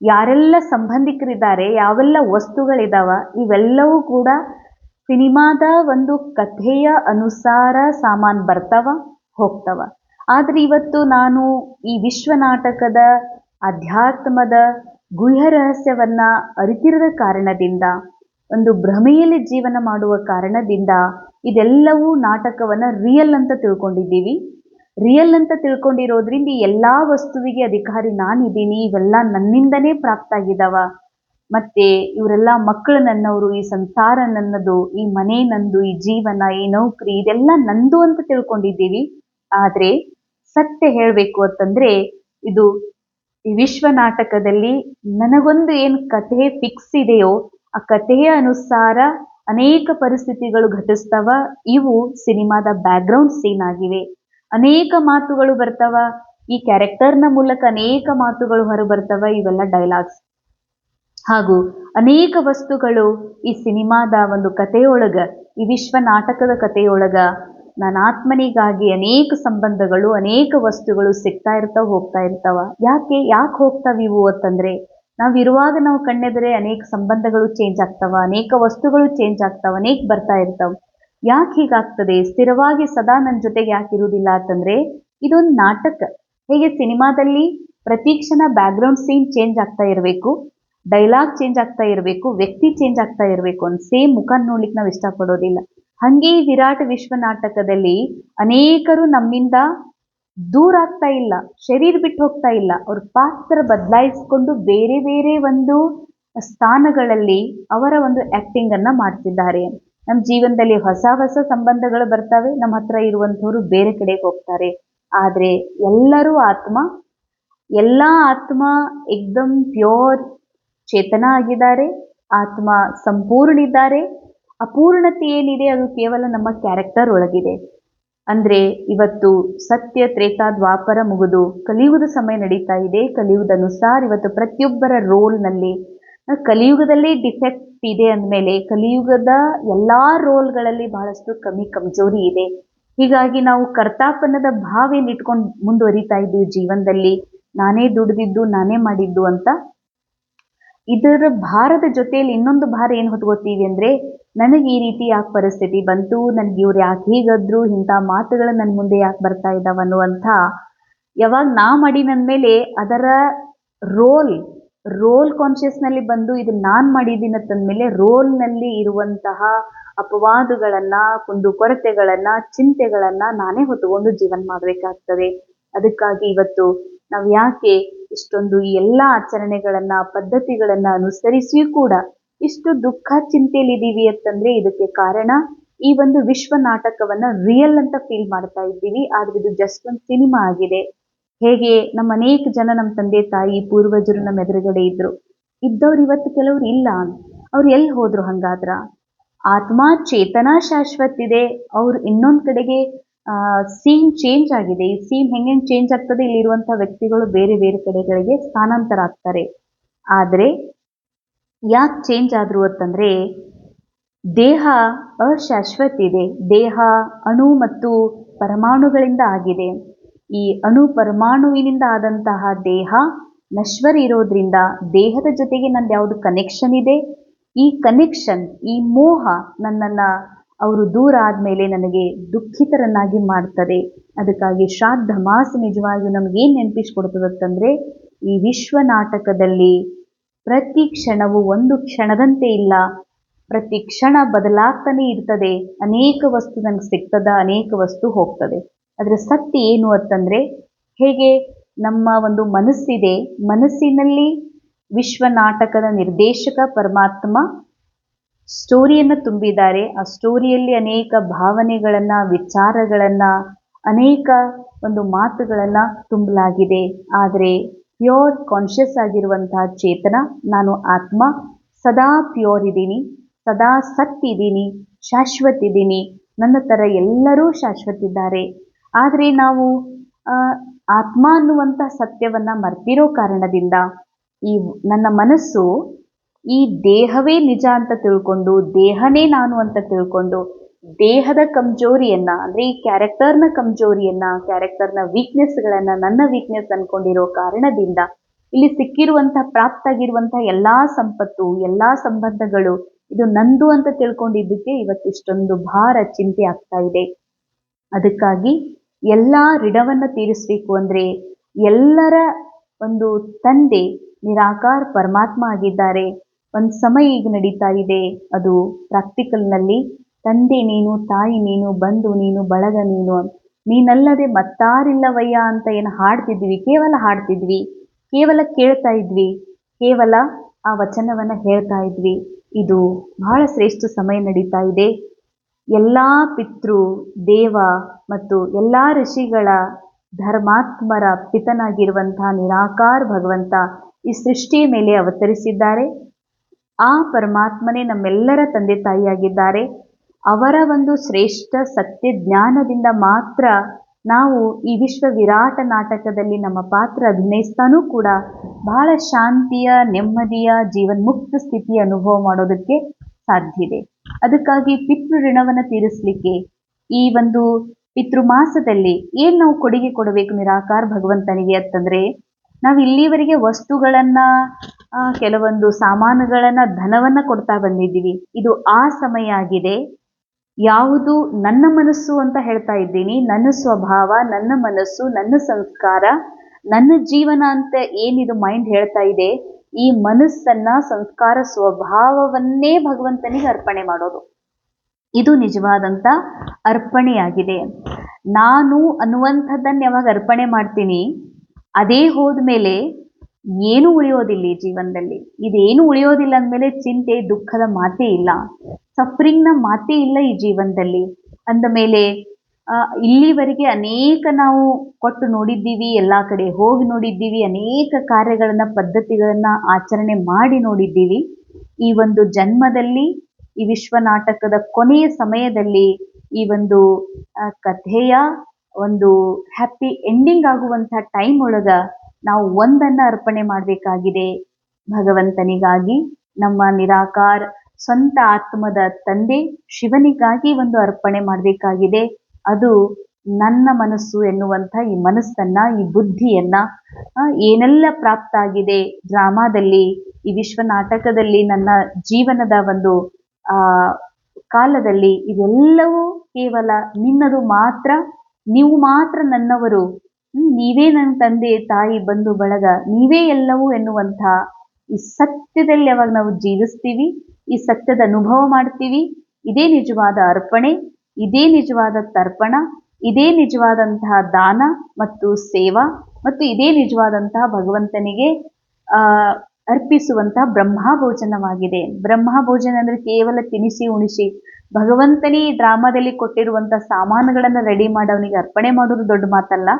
ಯಾರೆಲ್ಲ ಸಂಬಂಧಿಕರಿದ್ದಾರೆ, ಯಾವೆಲ್ಲ ವಸ್ತುಗಳಿದಾವ, ಇವೆಲ್ಲವೂ ಕೂಡ ಸಿನಿಮಾದ ಒಂದು ಕಥೆಯ ಅನುಸಾರ ಸಾಮಾನ್ ಬರ್ತಾವ, ಹೋಗ್ತಾವ. ಆದ್ರೆ ಇವತ್ತು ನಾನು ಈ ವಿಶ್ವ ನಾಟಕದ ಅಧ್ಯಾತ್ಮದ ಗುಹ್ಯ ರಹಸ್ಯವನ್ನು ಅರಿತಿರದ ಕಾರಣದಿಂದ, ಒಂದು ಭ್ರಮೆಯಲ್ಲಿ ಜೀವನ ಮಾಡುವ ಕಾರಣದಿಂದ ಇದೆಲ್ಲವೂ ನಾಟಕವನ್ನು ರಿಯಲ್ ಅಂತ ತಿಳ್ಕೊಂಡಿದ್ದೀವಿ. ರಿಯಲ್ ಅಂತ ತಿಳ್ಕೊಂಡಿರೋದ್ರಿಂದ ಎಲ್ಲಾ ವಸ್ತುವಿಗೆ ಅಧಿಕಾರಿ ನಾನಿದ್ದೀನಿ, ಇವೆಲ್ಲ ನನ್ನಿಂದನೇ ಪ್ರಾಪ್ತ ಆಗಿದ್ದಾವ ಮತ್ತೆ ಇವರೆಲ್ಲ ಮಕ್ಕಳು ನನ್ನವರು, ಈ ಸಂಸಾರ ನನ್ನದು, ಈ ಮನೆ ನಂದು, ಈ ಜೀವನ, ಈ ನೌಕರಿ, ಇದೆಲ್ಲ ನಂದು ಅಂತ ತಿಳ್ಕೊಂಡಿದ್ದೀವಿ. ಆದ್ರೆ ಸತ್ಯ ಹೇಳಬೇಕು ಅಂತಂದ್ರೆ ಇದು ಈ ವಿಶ್ವ ನಾಟಕದಲ್ಲಿ ನನಗೊಂದು ಏನು ಕಥೆ ಫಿಕ್ಸ್ ಇದೆಯೋ ಆ ಕಥೆಯ ಅನುಸಾರ ಅನೇಕ ಪರಿಸ್ಥಿತಿಗಳು ಘಟಿಸ್ತಾವ. ಇವು ಸಿನಿಮಾದ ಬ್ಯಾಕ್ಗ್ರೌಂಡ್ ಸೀನ್ ಆಗಿವೆ. ಅನೇಕ ಮಾತುಗಳು ಬರ್ತಾವ. ಈ ಕ್ಯಾರೆಕ್ಟರ್ನ ಮೂಲಕ ಅನೇಕ ಮಾತುಗಳು ಹೊರ ಬರ್ತಾವ ಇವೆಲ್ಲ ಡೈಲಾಗ್ಸ್ ಹಾಗೂ ಅನೇಕ ವಸ್ತುಗಳು ಈ ಸಿನಿಮಾದ ಒಂದು ಕಥೆಯೊಳಗ, ಈ ವಿಶ್ವ ನಾಟಕದ ಕಥೆಯೊಳಗ ನನ್ನ ಆತ್ಮನಿಗಾಗಿ ಅನೇಕ ಸಂಬಂಧಗಳು, ಅನೇಕ ವಸ್ತುಗಳು ಸಿಗ್ತಾ ಇರ್ತಾವ ಹೋಗ್ತಾ ಇರ್ತಾವ. ಯಾಕೆ ಯಾಕೆ ಹೋಗ್ತಾವ ಇವು ಅಂತಂದ್ರೆ ನಾವಿರುವಾಗ ನಾವು ಕಣ್ಣೆದ್ರೆ ಅನೇಕ ಸಂಬಂಧಗಳು ಚೇಂಜ್ ಆಗ್ತಾವ, ಅನೇಕ ವಸ್ತುಗಳು ಚೇಂಜ್ ಆಗ್ತಾವ, ಅನೇಕ ಬರ್ತಾ ಇರ್ತಾವ. ಯಾಕೆ ಹೀಗಾಗ್ತದೆ? ಸ್ಥಿರವಾಗಿ ಸದಾ ನನ್ನ ಜೊತೆಗೆ ಯಾಕೆ ಇರುವುದಿಲ್ಲ ಅಂತಂದ್ರೆ, ಇದೊಂದು ನಾಟಕ. ಹೇಗೆ ಸಿನಿಮಾದಲ್ಲಿ ಪ್ರತಿ ಕ್ಷಣ ಬ್ಯಾಕ್ಗ್ರೌಂಡ್ ಸೀನ್ ಚೇಂಜ್ ಆಗ್ತಾ ಇರಬೇಕು ಡೈಲಾಗ್ ಚೇಂಜ್ ಆಗ್ತಾ ಇರಬೇಕು, ವ್ಯಕ್ತಿ ಚೇಂಜ್ ಆಗ್ತಾ ಇರಬೇಕು ಅಂತ ಸೇಮ್ ಮುಖ ನೋಡ್ಲಿಕ್ಕೆ ನಾವು ಇಷ್ಟಪಡೋದಿಲ್ಲ. ಹಂಗೆ ಈ ವಿರಾಟ್ ವಿಶ್ವ ನಾಟಕದಲ್ಲಿ ಅನೇಕರು ನಮ್ಮಿಂದ ದೂರ ಆಗ್ತಾ ಇಲ್ಲ, ಶರೀರ ಬಿಟ್ಟು ಹೋಗ್ತಾ ಇಲ್ಲ. ಅವ್ರ ಪಾತ್ರ ಬದಲಾಯಿಸಿಕೊಂಡು ಬೇರೆ ಬೇರೆ ಒಂದು ಸ್ಥಾನಗಳಲ್ಲಿ ಅವರ ಒಂದು ಆಕ್ಟಿಂಗ್ ಅನ್ನ ಮಾಡ್ತಿದ್ದಾರೆ. ನಮ್ಮ ಜೀವನದಲ್ಲಿ ಹೊಸ ಹೊಸ ಸಂಬಂಧಗಳು ಬರ್ತವೆ, ನಮ್ಮ ಹತ್ರ ಇರುವಂಥವ್ರು ಬೇರೆ ಕಡೆಗೆ ಹೋಗ್ತಾರೆ. ಆದ್ರೆ ಎಲ್ಲರೂ ಆತ್ಮ, ಎಲ್ಲ ಆತ್ಮ ಎಕ್ದಮ್ ಪ್ಯೂರ್ ಚೇತನ ಆಗಿದ್ದಾರೆ, ಆತ್ಮ ಸಂಪೂರ್ಣ ಇದ್ದಾರೆ. ಅಪೂರ್ಣತೆ ಏನಿದೆ, ಅದು ಕೇವಲ ನಮ್ಮ ಕ್ಯಾರೆಕ್ಟರ್ ಒಳಗಿದೆ. ಅಂದ್ರೆ ಇವತ್ತು ಸತ್ಯ ತ್ರೇತಾ ದ್ವಾಪರ, ಮುಗಿದು ಕಲಿಯುಗದ ಸಮಯ ನಡೀತಾ ಇದೆ. ಕಲಿಯುಗದ ಅನುಸಾರ ಇವತ್ತು ಪ್ರತಿಯೊಬ್ಬರ ರೋಲ್ನಲ್ಲಿ ಕಲಿಯುಗದಲ್ಲಿ ಡಿಫೆಕ್ಟ್ ಇದೆ ಅಂದಮೇಲೆ ಕಲಿಯುಗದ ಎಲ್ಲಾ ರೋಲ್ಗಳಲ್ಲಿ ಬಹಳಷ್ಟು ಕಮ್ಮಿ ಕಮ್ಜೋರಿ ಇದೆ. ಹೀಗಾಗಿ ನಾವು ಕರ್ತಾಪನದ ಭಾವ ಏನಿಟ್ಕೊಂಡು ಮುಂದುವರಿತಾ ಇದ್ದೀವಿ ಜೀವನದಲ್ಲಿ, ನಾನೇ ದುಡಿದಿದ್ದು, ನಾನೇ ಮಾಡಿದ್ದು ಅಂತ. ಇದರ ಭಾರದ ಜೊತೆಯಲ್ಲಿ ಇನ್ನೊಂದು ಭಾರ ಏನು ಹೊತ್ಕೋತೀವಿ ಅಂದ್ರೆ ನನಗೆ ಈ ರೀತಿ ಯಾಕೆ ಪರಿಸ್ಥಿತಿ ಬಂತು? ನನಗೆ ಇವ್ರು ಯಾಕೆ ಹೀಗದ್ರು? ಇಂಥ ಮಾತುಗಳು ನನ್ನ ಮುಂದೆ ಯಾಕೆ ಬರ್ತಾ ಇದ್ದಾವೆ ಅನ್ನುವಂಥ ಯಾವಾಗ ನಾ ಮಾಡಿ ನನ್ನ ಮೇಲೆ ಅದರ ರೋಲ್ ರೋಲ್ ಕಾನ್ಷಿಯಸ್ನಲ್ಲಿ ಬಂದು ಇದು ನಾನು ಮಾಡಿದ್ದೀನಿ ಅಂತಂದಮೇಲೆ ರೋಲ್ನಲ್ಲಿ ಇರುವಂತಹ ಅಪವಾದಗಳನ್ನ ಒಂದು ಕೊರತೆಗಳನ್ನ, ಚಿಂತೆಗಳನ್ನ ನಾನೇ ಹೊತ್ತುಕೊಂಡು ಜೀವನ ಮಾಡಬೇಕಾಗ್ತದೆ. ಅದಕ್ಕಾಗಿ ಇವತ್ತು ನಾವು ಯಾಕೆ ಇಷ್ಟೊಂದು ಎಲ್ಲ ಆಚರಣೆಗಳನ್ನ, ಪದ್ಧತಿಗಳನ್ನ ಅನುಸರಿಸಿಯೂ ಕೂಡ ಇಷ್ಟು ದುಃಖ ಚಿಂತೆಯಲ್ಲಿದ್ದೀವಿ ಅಂತಂದ್ರೆ ಇದಕ್ಕೆ ಕಾರಣ ಈ ಒಂದು ವಿಶ್ವ ನಾಟಕವನ್ನ ರಿಯಲ್ ಅಂತ ಫೀಲ್ ಮಾಡ್ತಾ ಇದ್ದೀವಿ, ಆದ್ರೆ ಇದು ಜಸ್ಟ್ ಒಂದು ಸಿನಿಮಾ ಆಗಿದೆ. ಹೇಗೆ? ನಮ್ಮ ಅನೇಕ ಜನ ನಮ್ಮ ತಂದೆ, ತಾಯಿ, ಪೂರ್ವಜರು ನಮ್ಮ ಎದುರುಗಡೆ ಇದ್ರು. ಇದ್ದವ್ರು ಇವತ್ತು ಕೆಲವ್ರು ಇಲ್ಲ. ಅವ್ರು ಎಲ್ಲಿ ಹೋದ್ರು ಹಂಗಾದ್ರ? ಆತ್ಮ ಚೇತನ ಶಾಶ್ವತ ಇದೆ. ಅವ್ರು ಇನ್ನೊಂದ್ ಕಡೆಗೆ ಸೀನ್ ಚೇಂಜ್ ಆಗಿದೆ. ಈ ಸೀನ್ ಹೆಂಗೆ ಚೇಂಜ್ ಆಗ್ತದೆ ಇಲ್ಲಿರುವಂಥ ವ್ಯಕ್ತಿಗಳು ಬೇರೆ ಬೇರೆ ಕಡೆಗಳಿಗೆ ಸ್ಥಾನಾಂತರ ಆಗ್ತಾರೆ ಆದರೆ ಯಾಕೆ ಚೇಂಜ್ ಆದ್ರು ಅಂತಂದ್ರೆ, ದೇಹ ಅಶಾಶ್ವತ ಇದೆ ದೇಹ ಅಣು ಮತ್ತು ಪರಮಾಣುಗಳಿಂದ ಆಗಿದೆ. ಈ ಅಣು ಪರಮಾಣುವಿನಿಂದ ಆದಂತಹ ದೇಹ ನಶ್ವರ ಇರೋದ್ರಿಂದ ದೇಹದ ಜೊತೆಗೆ ನಂದು ಯಾವುದು ಕನೆಕ್ಷನ್ ಇದೆ? ಈ ಕನೆಕ್ಷನ್ ಈ ಮೋಹ ನನ್ನನ್ನು ಅವರು ದೂರ ಆದಮೇಲೆ ನನಗೆ ದುಃಖಿತರನ್ನಾಗಿ ಮಾಡ್ತದೆ. ಅದಕ್ಕಾಗಿ ಶ್ರಾದ್ದ ಮಾಸ ನಿಜವಾಗಿಯೂ ನಮಗೇನು ನೆನಪಿಸ್ಕೊಡ್ತದಂತಂದರೆ ಈ ವಿಶ್ವ ನಾಟಕದಲ್ಲಿ ಪ್ರತಿ ಕ್ಷಣವು ಒಂದು ಕ್ಷಣದಂತೆ ಇಲ್ಲ. ಪ್ರತಿ ಕ್ಷಣ ಬದಲಾಗ್ತಾನೆ ಇರ್ತದೆ. ಅನೇಕ ವಸ್ತು ನಂಗೆ ಸಿಗ್ತದ, ಅನೇಕ ವಸ್ತು ಹೋಗ್ತದೆ. ಅದರ ಸತ್ಯ ಏನು ಅಂತಂದರೆ, ಹೇಗೆ ನಮ್ಮ ಒಂದು ಮನಸ್ಸಿದೆ, ಮನಸ್ಸಿನಲ್ಲಿ ವಿಶ್ವ ನಾಟಕದ ನಿರ್ದೇಶಕ ಪರಮಾತ್ಮ ಸ್ಟೋರಿಯನ್ನು ತುಂಬಿದ್ದಾರೆ. ಆ ಸ್ಟೋರಿಯಲ್ಲಿ ಅನೇಕ ಭಾವನೆಗಳನ್ನು, ವಿಚಾರಗಳನ್ನು, ಅನೇಕ ಒಂದು ಮಾತುಗಳನ್ನು ತುಂಬಲಾಗಿದೆ. ಆದರೆ ಪ್ಯೂರ್ ಕಾನ್ಷಿಯಸ್ ಆಗಿರುವಂತಹ ಚೇತನ, ನಾನು ಆತ್ಮ, ಸದಾ ಪ್ಯೂರ್ ಇದ್ದೀನಿ, ಸದಾ ಸತ್ ಇದ್ದೀನಿ, ಶಾಶ್ವತ ಇದ್ದೀನಿ, ನನ್ನ ಥರ ಎಲ್ಲರೂ ಶಾಶ್ವತಿದ್ದಾರೆ ಆದರೆ ನಾವು ಆತ್ಮ ಅನ್ನುವಂಥ ಸತ್ಯವನ್ನು ಮರ್ತಿರೋ ಕಾರಣದಿಂದ ಈ ನನ್ನ ಮನಸ್ಸು ಈ ದೇಹವೇ ನಿಜ ಅಂತ ತಿಳ್ಕೊಂಡು, ದೇಹನೇ ನಾನು ಅಂತ ತಿಳ್ಕೊಂಡು ದೇಹದ ಕಮ್ಜೋರಿಯನ್ನ, ಅಂದರೆ ಈ ಕ್ಯಾರೆಕ್ಟರ್ನ ಕಮ್ಜೋರಿಯನ್ನ ಕ್ಯಾರೆಕ್ಟರ್ನ ವೀಕ್ನೆಸ್ಗಳನ್ನು ನನ್ನ ವೀಕ್ನೆಸ್ ಅನ್ಕೊಂಡಿರೋ ಕಾರಣದಿಂದ ಇಲ್ಲಿ ಸಿಕ್ಕಿರುವಂಥ, ಪ್ರಾಪ್ತಾಗಿರುವಂಥ ಎಲ್ಲ ಸಂಪತ್ತು, ಎಲ್ಲ ಸಂಬಂಧಗಳು ಇದು ನಂದು ಅಂತ ತಿಳ್ಕೊಂಡಿದ್ದಕ್ಕೆ ಇವತ್ತಿಷ್ಟೊಂದು ಭಾರ, ಚಿಂತೆ ಆಗ್ತಾ ಇದೆ. ಅದಕ್ಕಾಗಿ ಎಲ್ಲ ಋಣವನ್ನ ತೀರಿಸಬೇಕು ಅಂದರೆ ಎಲ್ಲರ ಒಂದು ತಂದೆ ನಿರಾಕಾರ ಪರಮಾತ್ಮ ಆಗಿದ್ದಾರೆ. ಒಂದು ಸಮಯ ಈಗ ನಡೀತಾ ಇದೆ. ಅದು ಪ್ರಾಕ್ಟಿಕಲ್ನಲ್ಲಿ ತಂದೆ ನೀನು, ತಾಯಿ ನೀನು, ಬಂಧು ನೀನು, ಬಳಗ ನೀನು, ನೀನಲ್ಲದೆ ಮತ್ತಾರಿಲ್ಲವಯ್ಯ ಅಂತ ಏನು ಹಾಡ್ತಿದ್ವಿ, ಕೇವಲ ಹಾಡ್ತಿದ್ವಿ, ಕೇವಲ ಕೇಳ್ತಾ ಇದ್ವಿ, ಕೇವಲ ಆ ವಚನವನ್ನು ಹೇಳ್ತಾ ಇದ್ವಿ. ಇದು ಬಹಳ ಶ್ರೇಷ್ಠ ಸಮಯ ನಡೀತಾ ಇದೆ. ಎಲ್ಲ ಪಿತೃ, ದೇವ ಮತ್ತು ಎಲ್ಲ ಋಷಿಗಳ ಧರ್ಮಾತ್ಮರ ಪಿತನಾಗಿರುವಂತಹ ನಿರಾಕಾರ ಭಗವಂತ ಈ ಸೃಷ್ಟಿಯ ಮೇಲೆ ಅವತರಿಸಿದ್ದಾರೆ. ಆ ಪರಮಾತ್ಮನೇ ನಮ್ಮೆಲ್ಲರ ತಂದೆ ತಾಯಿಯಾಗಿದ್ದಾರೆ. ಅವರ ಒಂದು ಶ್ರೇಷ್ಠ ಸತ್ಯ ಜ್ಞಾನದಿಂದ ಮಾತ್ರ ನಾವು ಈ ವಿಶ್ವ ವಿರಾಟ ನಾಟಕದಲ್ಲಿ ನಮ್ಮ ಪಾತ್ರ ಅಭಿನಯಿಸ್ತಾನೂ ಕೂಡ ಬಹಳ ಶಾಂತಿಯ, ನೆಮ್ಮದಿಯ, ಜೀವನ್ಮುಕ್ತ ಸ್ಥಿತಿ ಅನುಭವ ಮಾಡೋದಕ್ಕೆ ಸಾಧ್ಯ ಇದೆ. ಅದಕ್ಕಾಗಿ ಪಿತೃ ಋಣವನ್ನು ತೀರಿಸಲಿಕ್ಕೆ ಈ ಒಂದು ಪಿತೃಮಾಸದಲ್ಲಿ ಏನು ನಾವು ಕೊಡುಗೆ ಕೊಡಬೇಕು ನಿರಾಕಾರ ಭಗವಂತನಿಗೆ ಅಂತಂದ್ರೆ, ನಾವು ಇಲ್ಲಿವರೆಗೆ ವಸ್ತುಗಳನ್ನ ಕೆಲವೊಂದು ಸಾಮಾನುಗಳನ್ನ, ಧನವನ್ನ ಕೊಡ್ತಾ ಬಂದಿದ್ದೀವಿ. ಇದು ಆ ಸಮಯ ಆಗಿದೆ. ಯಾವುದು ನನ್ನ ಮನಸ್ಸು ಅಂತ ಹೇಳ್ತಾ ಇದ್ದೀನಿ. ನನ್ನ ಸ್ವಭಾವ, ನನ್ನ ಮನಸ್ಸು, ನನ್ನ ಸಂಸ್ಕಾರ, ನನ್ನ ಜೀವನ ಅಂತ ಏನಿದು ಮೈಂಡ್ ಹೇಳ್ತಾ ಇದೆ? ಈ ಮನಸ್ಸನ್ನ, ಸಂಸ್ಕಾರ, ಸ್ವಭಾವವನ್ನೇ ಭಗವಂತನಿಗೆ ಅರ್ಪಣೆ ಮಾಡೋದು. ಇದು ನಿಜವಾದಂಥ ಅರ್ಪಣೆಯಾಗಿದೆ. ನಾನು ಅನ್ನುವಂಥದ್ದನ್ನು ಯಾವಾಗ ಅರ್ಪಣೆ ಮಾಡ್ತೀನಿ? ಅದೇ ಹೋದ್ಮೇಲೆ ಏನು ಉಳಿಯೋದಿಲ್ಲ ಈ ಜೀವನದಲ್ಲಿ. ಇದೇನು ಉಳಿಯೋದಿಲ್ಲ ಅಂದಮೇಲೆ ಚಿಂತೆ, ದುಃಖದ ಮಾತೇ ಇಲ್ಲ. ಸಫರಿಂಗ್ನ ಮಾತೇ ಇಲ್ಲ ಈ ಜೀವನದಲ್ಲಿ. ಅಂದ ಮೇಲೆ ಇಲ್ಲಿವರೆಗೆ ಅನೇಕ ನಾವು ಕೊಟ್ಟು ನೋಡಿದ್ದೀವಿ, ಎಲ್ಲ ಕಡೆ ಹೋಗಿ ನೋಡಿದ್ದೀವಿ, ಅನೇಕ ಕಾರ್ಯಗಳನ್ನು, ಪದ್ಧತಿಗಳನ್ನು ಆಚರಣೆ ಮಾಡಿ ನೋಡಿದ್ದೀವಿ. ಈ ಒಂದು ಜನ್ಮದಲ್ಲಿ, ಈ ವಿಶ್ವ ನಾಟಕದ ಕೊನೆಯ ಸಮಯದಲ್ಲಿ ಈ ಒಂದು ಕಥೆಯ ಒಂದು ಹ್ಯಾಪಿ ಎಂಡಿಂಗ್ ಆಗುವಂಥ ಟೈಮ್ ಒಳಗ ನಾವು ಒಂದನ್ನ ಅರ್ಪಣೆ ಮಾಡಬೇಕಾಗಿದೆ. ಭಗವಂತನಿಗಾಗಿ ನಮ್ಮ ನಿರಾಕಾರ ಸ್ವಂತ ಆತ್ಮದ ತಂದೆ ಶಿವನಿಗಾಗಿ ಒಂದು ಅರ್ಪಣೆ ಮಾಡಬೇಕಾಗಿದೆ. ಅದು ನನ್ನ ಮನಸ್ಸು ಎನ್ನುವಂಥ ಈ ಮನಸ್ಸನ್ನ, ಈ ಬುದ್ಧಿಯನ್ನ ಏನೆಲ್ಲ ಪ್ರಾಪ್ತ ಆಗಿದೆ ಡ್ರಾಮಾದಲ್ಲಿ, ಈ ವಿಶ್ವ ನಾಟಕದಲ್ಲಿ ನನ್ನ ಜೀವನದ ಒಂದು, ಆ, ಕಾಲದಲ್ಲಿ ಇದೆಲ್ಲವೂ ಕೇವಲ ನಿನ್ನದು ಮಾತ್ರ, ನೀವು ಮಾತ್ರ ನನ್ನವರು. ನೀವೇ ನನ್ನ ತಂದೆ, ತಾಯಿ, ಬಂಧು, ಬಳಗ, ನೀವೇ ಎಲ್ಲವೂ ಎನ್ನುವಂಥ ಈ ಸತ್ಯದಲ್ಲಿ ಯಾವಾಗ ನಾವು ಜೀವಿಸ್ತೀವಿ. ಈ ಸತ್ಯದ ಅನುಭವ ಮಾಡ್ತೀವಿ. ಇದೇ ನಿಜವಾದ ಅರ್ಪಣೆ, ಇದೇ ನಿಜವಾದ ತರ್ಪಣ, ಇದೇ ನಿಜವಾದಂತಹ ದಾನ ಮತ್ತು ಸೇವಾ ಮತ್ತು ಇದೇ ನಿಜವಾದಂತಹ ಭಗವಂತನಿಗೆ, ಆ, ಅರ್ಪಿಸುವಂತಹ ಬ್ರಹ್ಮಭೋಜನವಾಗಿದೆ. ಬ್ರಹ್ಮಭೋಜನ ಅಂದ್ರೆ ಕೇವಲ ತಿನಿಸಿ ಉಣಿಸಿ. ಭಗವಂತನೇ ಈ ಡ್ರಾಮಾದಲ್ಲಿ ಕೊಟ್ಟಿರುವಂತಹ ಸಾಮಾನುಗಳನ್ನ ರೆಡಿ ಮಾಡೋವನಿಗೆ ಅರ್ಪಣೆ ಮಾಡೋದು ದೊಡ್ಡ ಮಾತಲ್ಲ.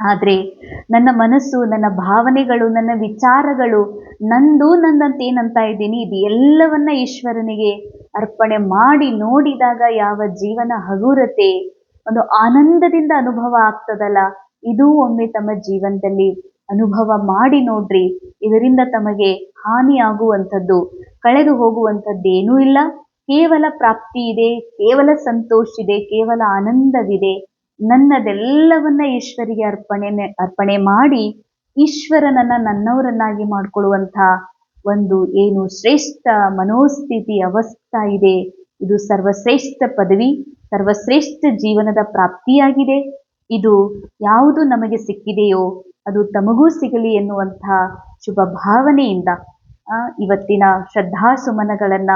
ಆದ್ರೆ ನನ್ನ ಮನಸ್ಸು, ನನ್ನ ಭಾವನೆಗಳು, ನನ್ನ ವಿಚಾರಗಳು ನಂದು ನಂದಂತ ಏನಂತ ಇದ್ದೀನಿ, ಇದು ಎಲ್ಲವನ್ನ ಈಶ್ವರನಿಗೆ ಅರ್ಪಣೆ ಮಾಡಿ ನೋಡಿದಾಗ ಯಾವ ಜೀವನ ಹಗುರತೆ, ಒಂದು ಆನಂದದಿಂದ ಅನುಭವ ಆಗ್ತದಲ್ಲ? ಇದು ಒಮ್ಮೆ ತಮ್ಮ ಜೀವನದಲ್ಲಿ ಅನುಭವ ಮಾಡಿ ನೋಡ್ರಿ. ಇದರಿಂದ ತಮಗೆ ಹಾನಿಯಾಗುವಂಥದ್ದು, ಕಳೆದು ಹೋಗುವಂಥದ್ದೇನೂ ಇಲ್ಲ. ಕೇವಲ ಪ್ರಾಪ್ತಿ ಇದೆ, ಕೇವಲ ಸಂತೋಷ ಇದೆ, ಕೇವಲ ಆನಂದವಿದೆ. ನನ್ನದೆಲ್ಲವನ್ನ ಈಶ್ವರಿಗೆ ಅರ್ಪಣೆ ಅರ್ಪಣೆ ಮಾಡಿ ಈಶ್ವರನನ್ನ ನನ್ನವರನ್ನಾಗಿ ಮಾಡಿಕೊಳ್ಳುವಂತ ಒಂದು ಏನು ಶ್ರೇಷ್ಠ ಮನೋಸ್ಥಿತಿ ಅವಸ್ಥಾ ಇದೆ. ಇದು ಸರ್ವಶ್ರೇಷ್ಠ ಪದವಿ, ಸರ್ವಶ್ರೇಷ್ಠ ಜೀವನದ ಪ್ರಾಪ್ತಿಯಾಗಿದೆ. ಇದು ಯಾವುದು ನಮಗೆ ಸಿಕ್ಕಿದೆಯೋ ಅದು ತಮಗೂ ಸಿಗಲಿ ಎನ್ನುವಂಥ ಶುಭ ಭಾವನೆಯಿಂದ ಇವತ್ತಿನ ಶ್ರದ್ಧಾ ಸುಮನಗಳನ್ನ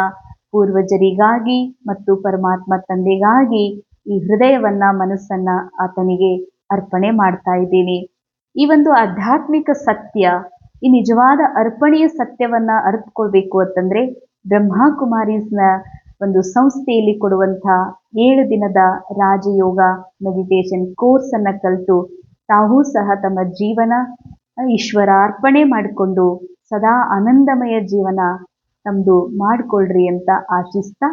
ಪೂರ್ವಜರಿಗಾಗಿ ಮತ್ತು ಪರಮಾತ್ಮ ತಂದೆಗಾಗಿ ಈ ಹೃದಯವನ್ನ, ಮನಸ್ಸನ್ನ ಆತನಿಗೆ ಅರ್ಪಣೆ ಮಾಡ್ತಾ ಇದ್ದೀನಿ. ಈ ಒಂದು ಆಧ್ಯಾತ್ಮಿಕ ಸತ್ಯ, ಈ ನಿಜವಾದ ಅರ್ಪಣೆಯ ಸತ್ಯವನ್ನ ಅರ್ಥಕೊಳ್ಬೇಕು ಅಂತಂದ್ರೆ ಬ್ರಹ್ಮಕುಮಾರೀಸ್ನ ಒಂದು ಸಂಸ್ಥೆಯಲ್ಲಿ ಕೊಡುವಂಥ ಏಳು ದಿನದ ರಾಜಯೋಗ ಮೆಡಿಟೇಷನ್ ಕೋರ್ಸ್ ಅನ್ನ ಕಲಿತು ತಾವೂ ಸಹ ತಮ್ಮ ಜೀವನ ಈಶ್ವರ ಅರ್ಪಣೆ ಮಾಡಿಕೊಂಡು ಸದಾ ಆನಂದಮಯ ಜೀವನ ತಮ್ಮದು ಮಾಡಿಕೊಳ್ಳ್ರಿ ಅಂತ ಆಶಿಸ್ತಾ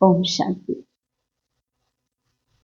ಓಂ ಶಾಂತಿ.